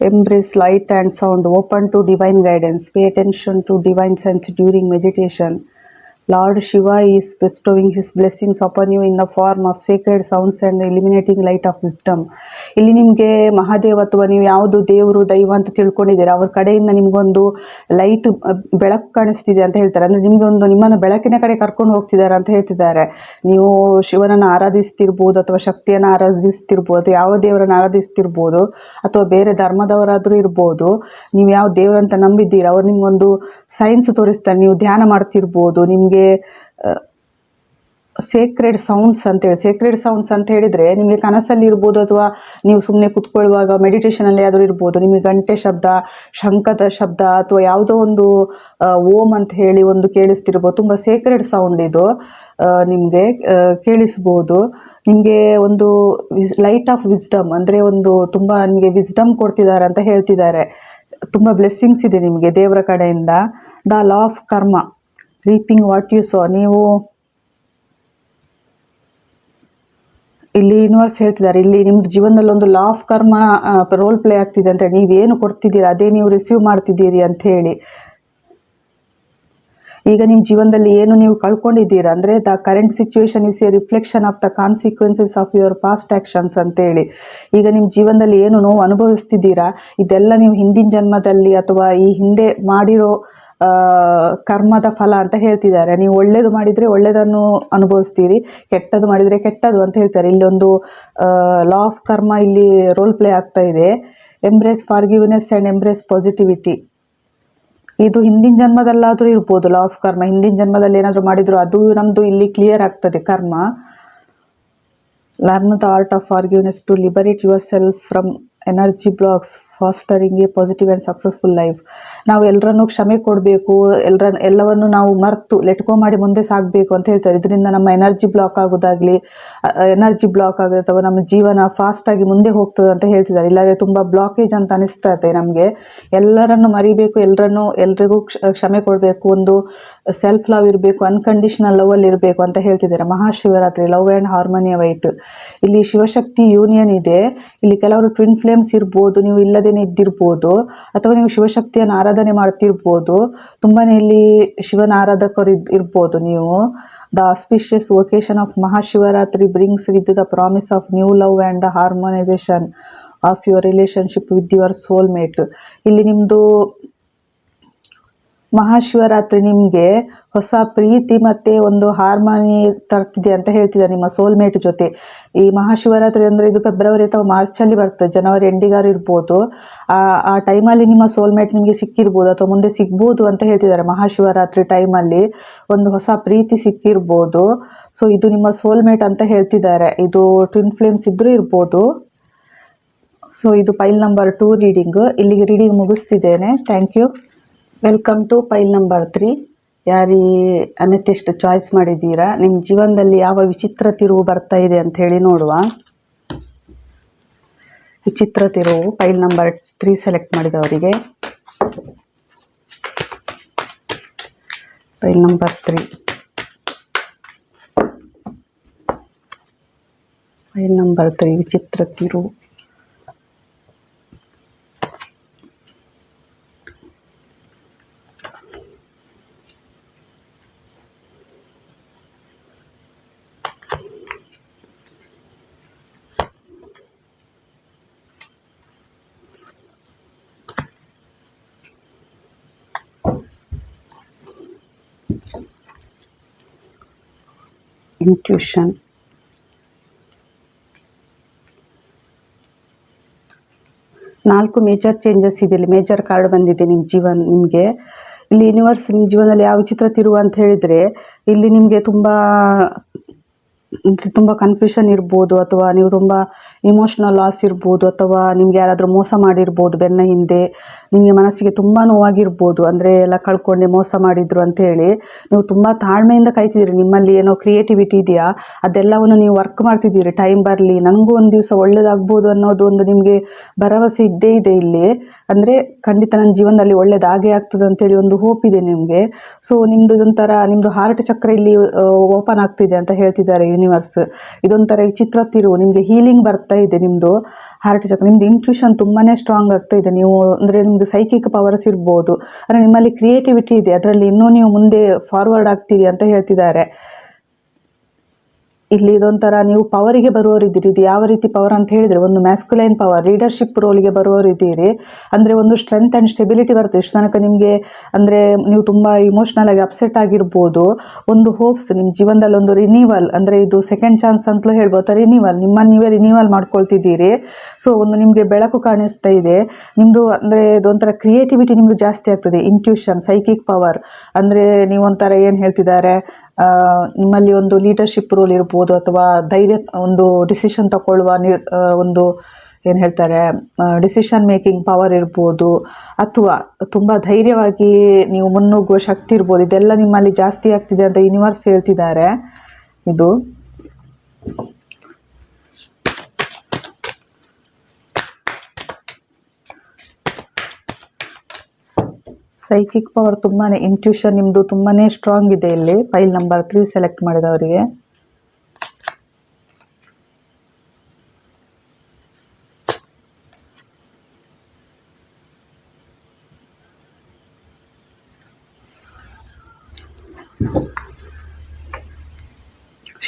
Embrace light and sound, open to divine guidance. Pay attention to divine sense during meditation. Lord Shiva is bestowing his blessings upon you in the form of sacred sounds and illuminating light of wisdom. ಇಲ್ಲಿ ನಿಮಗೆ ಮಹಾದೇವ ಅಥವಾ ನೀವು ಯಾವುದು ದೇವರು, ದೈವ ಅಂತ ತಿಳ್ಕೊಂಡಿದ್ದೀರಾ? ಅವ್ರ ಕಡೆಯಿಂದ ನಿಮಗೊಂದು ಲೈಟ್ ಬೆಳಕು ಕಾಣಿಸ್ತಿದೆ ಅಂತ ಹೇಳ್ತಾರೆ. ಅಂದರೆ ನಿಮಗೊಂದು ನಿಮ್ಮನ್ನು ಬೆಳಕಿನ ಕಡೆ ಕರ್ಕೊಂಡು ಹೋಗ್ತಿದ್ದಾರೆ ಅಂತ ಹೇಳ್ತಿದ್ದಾರೆ. ನೀವು ಶಿವನನ್ನು ಆರಾಧಿಸ್ತಿರ್ಬೋದು ಅಥವಾ ಶಕ್ತಿಯನ್ನು ಆರಾಧಿಸ್ತಿರ್ಬೋದು, ಯಾವ ದೇವರನ್ನು ಆರಾಧಿಸ್ತಿರ್ಬೋದು ಅಥವಾ ಬೇರೆ ಧರ್ಮದವರಾದರೂ ಇರ್ಬೋದು, ನೀವು ಯಾವ ದೇವರಂತ ನಂಬಿದ್ದೀರಾ? ಅವ್ರು ನಿಮ್ಗೊಂದು ಸೈನ್ಸ್ ತೋರಿಸ್ತಾರೆ. ನೀವು ಧ್ಯಾನ ಮಾಡ್ತಿರ್ಬೋದು, ನಿಮಗೆ ಸೇಕ್ರೆಡ್ ಸೌಂಡ್ಸ್ ಅಂತೇಳಿ ಸೇಕ್ರೆಡ್ ಸೌಂಡ್ಸ್ ಅಂತ ಹೇಳಿದರೆ ನಿಮಗೆ ಕನಸಲ್ಲಿ ಇರ್ಬೋದು ಅಥವಾ ನೀವು ಸುಮ್ಮನೆ ಕುತ್ಕೊಳ್ಳುವಾಗ ಮೆಡಿಟೇಷನಲ್ಲಿ ಆದರೂ ಇರ್ಬೋದು, ನಿಮಗೆ ಗಂಟೆ ಶಬ್ದ ಶಂಖದ ಶಬ್ದ ಅಥವಾ ಯಾವುದೋ ಒಂದು ಓಮ್ ಅಂತ ಹೇಳಿ ಒಂದು ಕೇಳಿಸ್ತಿರ್ಬೋದು, ತುಂಬ ಸೇಕ್ರೆಡ್ ಸೌಂಡ್ ಇದು ನಿಮಗೆ ಕೇಳಿಸ್ಬೋದು. ನಿಮಗೆ ಒಂದು ಲೈಟ್ ಆಫ್ ವಿಸ್ಡಮ್ ಅಂದರೆ ಒಂದು ತುಂಬ ನಿಮಗೆ ವಿಸ್ಡಮ್ ಕೊಡ್ತಿದ್ದಾರೆ ಅಂತ ಹೇಳ್ತಿದ್ದಾರೆ. ತುಂಬ ಬ್ಲೆಸ್ಸಿಂಗ್ಸ್ ಇದೆ ನಿಮಗೆ ದೇವರ ಕಡೆಯಿಂದ. The law of karma reaping what you sow ನೀವು ಇಲ್ಲಿ ಯೂನಿವರ್ಸ್ ಹೇಳ್ತಿದ್ದಾರೆ. ಇಲ್ಲಿ ನಿಮ್ದು ಜೀವನದಲ್ಲಿ ಒಂದು law of karma role play ಆಗ್ತಿದೆ ಅಂತ ನೀವೇನು ಕೊಡ್ತಿದ್ದೀರಾ? ಅದೇ ನೀವು ರಿಸೀವ್ ಮಾಡ್ತಿದ್ದೀರಿ ಅಂತ ಹೇಳಿ. ಈಗ ನಿಮ್ಮ ಜೀವನದಲ್ಲಿ ಏನು ನೀವು ಕಳ್ಕೊಂಡಿದ್ದೀರಾ? ಅಂದರೆ the current situation is a reflection of the consequences of your past actions ಅಂತೇಳಿ ಈಗ ನಿಮ್ಮ ಜೀವನದಲ್ಲಿ ಏನು ನೋವು ಅನುಭವಿಸ್ತಿದ್ದೀರಾ? ಇದೆಲ್ಲ ನೀವು ಹಿಂದಿನ ಜನ್ಮದಲ್ಲಿ ಅಥವಾ ಈ ಹಿಂದೆ ಮಾಡಿರೋ ಕರ್ಮದ ಫಲ ಅಂತ ಹೇಳ್ತಿದ್ದಾರೆ. ನೀವು ಒಳ್ಳೇದು ಮಾಡಿದರೆ ಒಳ್ಳೆಯದನ್ನು ಅನುಭವಿಸ್ತೀರಿ, ಕೆಟ್ಟದ್ದು ಮಾಡಿದರೆ ಕೆಟ್ಟದ್ದು ಅಂತ ಹೇಳ್ತಾರೆ. ಇಲ್ಲೊಂದು ಲಾ ಆಫ್ ಕರ್ಮ ಇಲ್ಲಿ ರೋಲ್ ಪ್ಲೇ ಆಗ್ತಾ ಇದೆ. Embrace forgiveness and embrace positivity ಇದು ಹಿಂದಿನ ಜನ್ಮದಲ್ಲಾದರೂ ಇರ್ಬೋದು ಲಾ ಆಫ್ ಕರ್ಮ ಹಿಂದಿನ ಜನ್ಮದಲ್ಲಿ ಏನಾದರೂ ಮಾಡಿದ್ರು, ಅದು ನಮ್ಮದು ಇಲ್ಲಿ ಕ್ಲಿಯರ್ ಆಗ್ತದೆ karma learn the art of forgiveness to liberate yourself from energy blocks fostering a positive and successful life ನಾವು ಎಲ್ಲರನ್ನು ಕ್ಷಮೆ ಕೊಡಬೇಕು ಎಲ್ಲರ ಎಲ್ಲವನ್ನು ನಾವು ಮರೆತು ಲೆಟ್ಕೋ ಮಾಡಿ ಮುಂದೆ ಸಾಗಬೇಕು ಅಂತ ಹೇಳ್ತಾರೆ. ಇದರಿಂದ ನಮ್ಮ ಎನರ್ಜಿ ಬ್ಲಾಕ್ ಆಗೋದಾಗಲಿ ಎನರ್ಜಿ ಬ್ಲಾಕ್ ಆಗುತ್ತೆ ಅಥವಾ ನಮ್ಮ ಜೀವನ ಫಾಸ್ಟಾಗಿ ಮುಂದೆ ಹೋಗ್ತದೆ ಅಂತ ಹೇಳ್ತಿದ್ದಾರೆ. ಇಲ್ಲಾಂದರೆ ತುಂಬ ಬ್ಲಾಕೇಜ್ ಅಂತ ಅನಿಸ್ತದೆ ನಮಗೆ. ಎಲ್ಲರನ್ನು ಮರಿಬೇಕು ಎಲ್ಲರನ್ನು ಎಲ್ರಿಗೂ ಕ್ಷ- ಕ್ಷಮೆ ಕೊಡಬೇಕು, ಒಂದು ಸೆಲ್ಫ್ ಲವ್ ಇರಬೇಕು ಅನ್ಕಂಡೀಷನಲ್ ಲವಲ್ಲಿ ಇರಬೇಕು ಅಂತ ಹೇಳ್ತಿದ್ದಾರೆ. Mahashivratri love and harmony await ಇಲ್ಲಿ ಶಿವಶಕ್ತಿ ಯೂನಿಯನ್ ಇದೆ. ಇಲ್ಲಿ ಕೆಲವರು ಟ್ವಿನ್ ಫ್ಲೇಮ್ಸ್ ಇರ್ಬೋದು, ನೀವು ಇಲ್ಲದೇನೆ ಇದ್ದಿರ್ಬೋದು, ಅಥವಾ ನೀವು ಶಿವಶಕ್ತಿಯನ್ನು ಆರಾಧನೆ ಮಾಡ್ತಿರ್ಬೋದು ತುಂಬಾ ಇಲ್ಲಿ ಶಿವನ ಆರಾಧಕರು ಇದ್- ಇರ್ಬೋದು ನೀವು. The auspicious occasion of Mahashivratri brings with the promise of new love and the harmonisation of your relationship with your soulmate ಇಲ್ಲಿ ನಿಮ್ಮದು ಮಹಾಶಿವರಾತ್ರಿ ನಿಮಗೆ ಹೊಸ ಪ್ರೀತಿ ಮತ್ತೆ ಒಂದು ಹಾರ್ಮೋನಿ ತರ್ತಿದೆ ಅಂತ ಹೇಳ್ತಿದ್ದಾರೆ ನಿಮ್ಮ ಸೋಲ್ಮೇಟ್ ಜೊತೆ. ಈ ಮಹಾಶಿವರಾತ್ರಿ ಅಂದರೆ ಇದು ಫೆಬ್ರವರಿ ಅಥವಾ ಮಾರ್ಚಲ್ಲಿ ಬರ್ತದೆ ಜನವರಿ ಎಂಡಿಗಾರು ಇರ್ಬೋದು. ಆ ಟೈಮಲ್ಲಿ ನಿಮ್ಮ ಸೋಲ್ಮೇಟ್ ನಿಮಗೆ ಸಿಕ್ಕಿರ್ಬೋದು ಅಥವಾ ಮುಂದೆ ಸಿಗ್ಬೋದು ಅಂತ ಹೇಳ್ತಿದ್ದಾರೆ ಮಹಾಶಿವರಾತ್ರಿ ಟೈಮಲ್ಲಿ ಒಂದು ಹೊಸ ಪ್ರೀತಿ ಸಿಕ್ಕಿರ್ಬೋದು. ಸೊ ಇದು ನಿಮ್ಮ ಸೋಲ್ಮೇಟ್ ಅಂತ ಹೇಳ್ತಿದ್ದಾರೆ. ಇದು ಟ್ವಿನ್ ಫ್ಲೇಮ್ಸ್ ಇದ್ದರೂ ಇರ್ಬೋದು. ಸೊ ಇದು ಪೈಲ್ ನಂಬರ್ ಟೂ ರೀಡಿಂಗ್ ಇಲ್ಲಿಗೆ reading ಮುಗಿಸ್ತಿದ್ದೇನೆ. Thank you welcome to pile number three ಯಾರೀ ಅಮೆಥಿಸ್ಟ್ ಚಾಯ್ಸ್ ಮಾಡಿದ್ದೀರಾ? ನಿಮ್ಮ ಜೀವನದಲ್ಲಿ ಯಾವ ವಿಚಿತ್ರ ತಿರುವು ಬರ್ತಾ ಇದೆ ಅಂತ ಹೇಳಿ ನೋಡುವ. ವಿಚಿತ್ರ ತಿರುವು ಫೈಲ್ ನಂಬರ್ ತ್ರೀ ಸೆಲೆಕ್ಟ್ ಮಾಡಿದವರಿಗೆ. Pile number three pile number three ವಿಚಿತ್ರ ತಿರುವು. Intuition. ನಾಲ್ಕು ಮೇಜರ್ ಚೇಂಜಸ್ ಇದೆ. ಇಲ್ಲಿ ಮೇಜರ್ ಕಾರ್ಡ್ ಬಂದಿದೆ ನಿಮ್ಮ ಜೀವನ, ನಿಮಗೆ. ಇಲ್ಲಿ ಯೂನಿವರ್ಸ್ ನಿಮ್ಮ ಜೀವನದಲ್ಲಿ ಯಾವ ವಿಚಿತ್ರ ತಿರುವು ಅಂತ ಹೇಳಿದರೆ, ಇಲ್ಲಿ ನಿಮಗೆ ತುಂಬ ಅಂದರೆ ತುಂಬ ಕನ್ಫ್ಯೂಷನ್ ಇರ್ಬೋದು, ಅಥವಾ ನೀವು ತುಂಬ ಇಮೋಷ್ನಲ್ ಲಾಸ್ ಇರ್ಬೋದು, ಅಥವಾ ನಿಮ್ಗೆ ಯಾರಾದರೂ ಮೋಸ ಮಾಡಿರ್ಬೋದು ಬೆನ್ನ ಹಿಂದೆ. ನಿಮಗೆ ಮನಸ್ಸಿಗೆ ತುಂಬ ನೋವಾಗಿರ್ಬೋದು. ಅಂದರೆ ಎಲ್ಲ ಕಳ್ಕೊಂಡೆ ಮೋಸ ಮಾಡಿದ್ರು ಅಂತ ಹೇಳಿ ನೀವು ತುಂಬ ತಾಳ್ಮೆಯಿಂದ ಕಾಯ್ತಿದ್ದೀರಿ ನಿಮ್ಮಲ್ಲಿ ಏನೋ ಕ್ರಿಯೇಟಿವಿಟಿ ಇದೆಯಾ? ಅದೆಲ್ಲವನ್ನು ನೀವು ವರ್ಕ್ ಮಾಡ್ತಿದ್ದೀರಿ. ಟೈಮ್ ಬರಲಿ. ನನಗೂ ಒಂದು ದಿವಸ ಒಳ್ಳೇದಾಗ್ಬೋದು ಅನ್ನೋದು ಒಂದು ನಿಮಗೆ ಭರವಸೆ ಇದ್ದೇ ಇದೆ ಇಲ್ಲಿ. ಅಂದರೆ ಖಂಡಿತ ನನ್ನ ಜೀವನದಲ್ಲಿ ಒಳ್ಳೇದಾಗೇ ಆಗ್ತದೆ ಅಂತೇಳಿ ಒಂದು ಹೋಪ್ ಇದೆ ನಿಮಗೆ. ಸೊ ನಿಮ್ಮದು ಇದೊಂಥರ ನಿಮ್ಮದು ಹಾರ್ಟ್ ಚಕ್ರ ಇಲ್ಲಿ ಓಪನ್ ಆಗ್ತಿದೆ ಅಂತ ಹೇಳ್ತಿದ್ದಾರೆ ಯೂನಿವರ್ಸ್ ಇದೊಂಥರ ವಿಚಿತ್ರ ತಿರುವು. ನಿಮಗೆ ಹೀಲಿಂಗ್ ಬರ್ತಾ ಇದೆ ನಿಮ್ಮದು ಹಾರ್ಟ್ ಚಕ್ರ ನಿಮ್ದು ಇಂಟ್ಯೂಷನ್ ತುಂಬಾ ಸ್ಟ್ರಾಂಗ್ ಆಗ್ತಾ ಇದೆ. ನೀವು ಅಂದರೆ ನಿಮ್ಮದು ಸೈಕಿಕ್ ಪವರ್ಸ್ ಇರ್ಬೋದು. ಅಂದರೆ ನಿಮ್ಮಲ್ಲಿ ಕ್ರಿಯೇಟಿವಿಟಿ ಇದೆ. ಅದರಲ್ಲಿ ಇನ್ನೂ ನೀವು ಮುಂದೆ ಫಾರ್ವರ್ಡ್ ಆಗ್ತೀರಿ ಅಂತ ಹೇಳ್ತಿದ್ದಾರೆ. ಇಲ್ಲಿ ಇದೊಂಥರ ನೀವು ಪವರಿಗೆ ಬರುವವರಿದ್ದೀರಿ ಇದು ಯಾವ ರೀತಿ ಪವರ್ ಅಂತ ಹೇಳಿದರೆ ಒಂದು ಮ್ಯಾಸ್ಕುಲೈನ್ ಪವರ್ ಲೀಡರ್ಶಿಪ್ ರೋಲ್ಗೆ ಬರುವವರಿದ್ದೀರಿ ಅಂದರೆ ಒಂದು ಸ್ಟ್ರೆಂತ್ ಆ್ಯಂಡ್ ಸ್ಟೆಬಿಲಿಟಿ ಬರುತ್ತೆ. ಇಷ್ಟು ತನಕ ನಿಮಗೆ ಅಂದರೆ ನೀವು ತುಂಬ ಇಮೋಷ್ನಲ್ ಆಗಿ ಅಪ್ಸೆಟ್ ಆಗಿರ್ಬೋದು. ಒಂದು ಹೋಪ್ಸ್ ನಿಮ್ಮ ಜೀವನದಲ್ಲಿ ಒಂದು ರಿನ್ಯೂವಲ್ ಅಂದರೆ ಇದು ಸೆಕೆಂಡ್ ಚಾನ್ಸ್ ಅಂತಲೂ ಹೇಳ್ಬೋದು. ರಿನೀವಲ್ ನಿಮ್ಮನ್ನು ನೀವೇ ರಿನೀವಲ್ ಮಾಡ್ಕೊಳ್ತಿದ್ದೀರಿ. ಸೊ ಒಂದು ನಿಮಗೆ ಬೆಳಕು ಕಾಣಿಸ್ತಾ ಇದೆ. ನಿಮ್ಮದು ಅಂದರೆ ಇದೊಂಥರ ಕ್ರಿಯೇಟಿವಿಟಿ ನಿಮ್ಮದು ಜಾಸ್ತಿ ಆಗ್ತದೆ. ಇಂಟ್ಯೂಷನ್ ಸೈಕಿಕ್ ಪವರ್ ಅಂದರೆ ನೀವೊಂಥರ ಏನು ಹೇಳ್ತಿದ್ದಾರೆ? ನಿಮ್ಮಲ್ಲಿ ಒಂದು ಲೀಡರ್ಶಿಪ್ ರೋಲ್ ಇರ್ಬೋದು ಅಥವಾ ಧೈರ್ಯ, ಒಂದು ಡಿಸಿಷನ್ ತಗೊಳ್ಳುವ ಒಂದು ಏನು ಹೇಳ್ತಾರೆ ಡಿಸಿಷನ್ ಮೇಕಿಂಗ್ ಪವರ್ ಇರ್ಬೋದು ಅಥವಾ ತುಂಬ ಧೈರ್ಯವಾಗಿ ನೀವು ಮುನ್ನುಗ್ಗುವ ಶಕ್ತಿ ಇರ್ಬೋದು. ಇದೆಲ್ಲ ನಿಮ್ಮಲ್ಲಿ ಜಾಸ್ತಿ ಆಗ್ತಿದೆ ಅಂತ ಯೂನಿವರ್ಸ್ ಹೇಳ್ತಿದ್ದಾರೆ. ಇದು ಸೈಕಿಕ್ ಪವರ್ ತುಂಬಾ ಇಂಟ್ಯೂಷನ್ ನಿಮ್ಮದು ತುಂಬಾ ಸ್ಟ್ರಾಂಗ್ ಇದೆ ಇಲ್ಲಿ. ಫೈಲ್ ನಂಬರ್ ತ್ರೀ ಸೆಲೆಕ್ಟ್ ಮಾಡಿದವರಿಗೆ.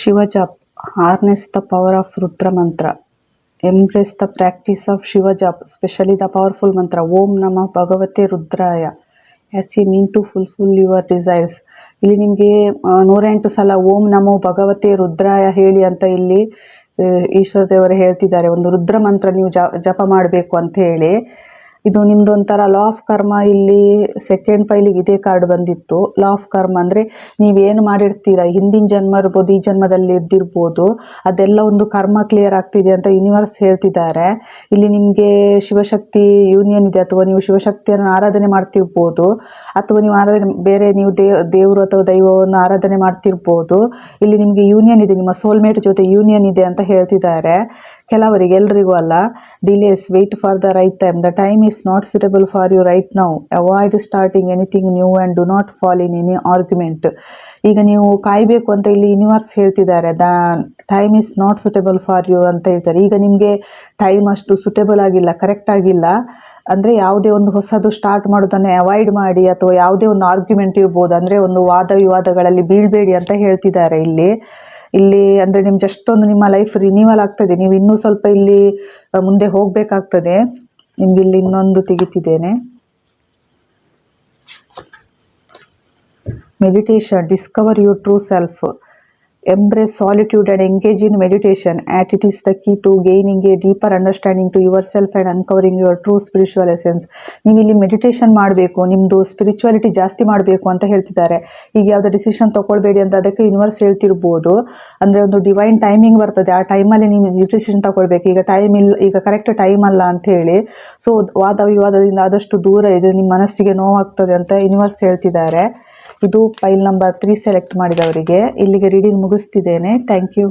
Shivajap harness the power of Rudra mantra. Embrace the practice of Shivajap specially the powerful mantra. ಓಂ ನಮ ಭಗವತೆ ರುದ್ರಾಯ. As you mean to fulfil your desires ಇಲ್ಲಿ ನಿಮಗೆ ನೂರೆಂಟು ಸಲ ಓಂ ನಮೋ ಭಗವತಿ ರುದ್ರಾಯ ಹೇಳಿ ಅಂತ ಇಲ್ಲಿ ಈಶ್ವರ ದೇವರು ಹೇಳ್ತಿದ್ದಾರೆ. ಒಂದು ರುದ್ರ ಮಂತ್ರ ನೀವು ಜಪ ಮಾಡಬೇಕು ಅಂತ ಹೇಳಿ. ಇದು ನಿಮ್ದು ಒಂಥರ ಲಾ ಆಫ್ ಕರ್ಮ ಇಲ್ಲಿ ಸೆಕೆಂಡ್ ಫೈಲಿಗೆ ಇದೇ ಕಾರ್ಡ್ ಬಂದಿತ್ತು. ಲಾ ಆಫ್ ಕರ್ಮ ಅಂದರೆ ನೀವೇನು ಮಾಡಿರ್ತೀರ? ಹಿಂದಿನ ಜನ್ಮ ಇರ್ಬೋದು, ಈ ಜನ್ಮದಲ್ಲಿ ಇದ್ದಿರ್ಬೋದು, ಅದೆಲ್ಲ ಒಂದು ಕರ್ಮ ಕ್ಲಿಯರ್ ಆಗ್ತಿದೆ ಅಂತ ಯೂನಿವರ್ಸ್ ಹೇಳ್ತಿದ್ದಾರೆ. ಇಲ್ಲಿ ನಿಮಗೆ ಶಿವಶಕ್ತಿ ಯೂನಿಯನ್ ಇದೆ, ಅಥವಾ ನೀವು ಶಿವಶಕ್ತಿಯನ್ನು ಆರಾಧನೆ ಮಾಡ್ತಿರ್ಬೋದು, ಅಥವಾ ನೀವು ಆರಾಧನೆ, ಬೇರೆ ನೀವು ದೇವ್ ದೇವರು ಅಥವಾ ದೈವವನ್ನು ಆರಾಧನೆ ಮಾಡ್ತಿರ್ಬೋದು, ಇಲ್ಲಿ ನಿಮಗೆ ಯೂನಿಯನ್ ಇದೆ, ನಿಮ್ಮ ಸೋಲ್ಮೇಟ್ ಜೊತೆ ಯೂನಿಯನ್ ಇದೆ ಅಂತ ಹೇಳ್ತಿದ್ದಾರೆ. ಕೆಲವರಿಗೆ ಎಲ್ರಿಗೂ ಅಲ್ಲ delays wait for the right time the time is not suitable for you right now avoid starting anything new and do not fall in any argument ಈಗ ನೀವು ಕಾಯಬೇಕು ಅಂತ ಇಲ್ಲಿ ಯೂನಿವರ್ಸ್ ಹೇಳ್ತಿದ್ದಾರೆ. The time is not suitable for you ಅಂತ ಹೇಳ್ತಾರೆ. ಈಗ ನಿಮಗೆ ಟೈಮ್ ಅಷ್ಟು ಸುಟೇಬಲ್ ಆಗಿಲ್ಲ ಕರೆಕ್ಟ್ ಆಗಿಲ್ಲ. ಅಂದರೆ ಯಾವುದೇ ಒಂದು ಹೊಸದು ಸ್ಟಾರ್ಟ್ ಮಾಡೋದನ್ನು ಅವಾಯ್ಡ್ ಮಾಡಿ ಅಥವಾ ಯಾವುದೇ ಒಂದು ಆರ್ಗ್ಯುಮೆಂಟ್ ಇರ್ಬೋದು. ಅಂದರೆ ಒಂದು ವಾದ ವಿವಾದಗಳಲ್ಲಿ ಬೀಳಬೇಡಿ ಅಂತ ಹೇಳ್ತಿದ್ದಾರೆ ಇಲ್ಲಿ. ಇಲ್ಲಿ ಅಂದರೆ ನಿಮ್ಮ ಜಸ್ಟ್ ಒಂದು ನಿಮ್ಮ ಲೈಫ್ ರಿನ್ಯೂವಲ್ ಆಗ್ತದೆ ನೀವು ಇನ್ನೂ ಸ್ವಲ್ಪ ಇಲ್ಲಿ ಮುಂದೆ ಹೋಗಬೇಕಾಗ್ತದೆ. ನಿಮ್ಗೆ ಇಲ್ಲಿ ಇನ್ನೊಂದು ತೆಗಿತಿದ್ದೇನೆ. Meditation discover your true self embrace solitude and engage in meditation. At it is the key to gaining a deeper understanding to yourself and uncovering your true spiritual essence. ನೀವು ಇಲ್ಲಿ ಮೆಡಿಟೇಷನ್ ಮಾಡಬೇಕು ನಿಮ್ಮದು ಸ್ಪಿರಿಚುವಾಲಿಟಿ ಜಾಸ್ತಿ ಮಾಡಬೇಕು ಅಂತ ಹೇಳ್ತಿದ್ದಾರೆ. ಈಗ ಯಾವುದೋ ಡಿಸಿಷನ್ ತಗೊಳ್ಬೇಡಿ ಅಂತ ಅದಕ್ಕೆ ಯೂನಿವರ್ಸ್ ಹೇಳ್ತಿರ್ಬೋದು. ಅಂದರೆ ಒಂದು ಡಿವೈನ್ ಟೈಮಿಂಗ್ ಬರ್ತದೆ. ಆ ಟೈಮಲ್ಲಿ ನೀವು ಡಿಸಿಷನ್ ತೊಗೊಳ್ಬೇಕು. ಈಗ ಟೈಮ್ ಇಲ್ಲ, ಈಗ ಕರೆಕ್ಟ್ ಟೈಮ್ ಅಲ್ಲ ಅಂತ ಸೊ ವಾದ ವಿವಾದದಿಂದ ಆದಷ್ಟು ದೂರ ಇದೆ. ನಿಮ್ಮ ಮನಸ್ಸಿಗೆ ನೋವಾಗ್ತದೆ ಅಂತ ಯೂನಿವರ್ಸ್ ಹೇಳ್ತಿದ್ದಾರೆ. ಇದು ಫೈಲ್ ನಂಬರ್ ತ್ರೀ ಸೆಲೆಕ್ಟ್ ಮಾಡಿದವರಿಗೆ ಇಲ್ಲಿಗೆ ರೀಡಿಂಗ್ ಮುಗಿಸ್ತಿದ್ದೇನೆ. Thank you.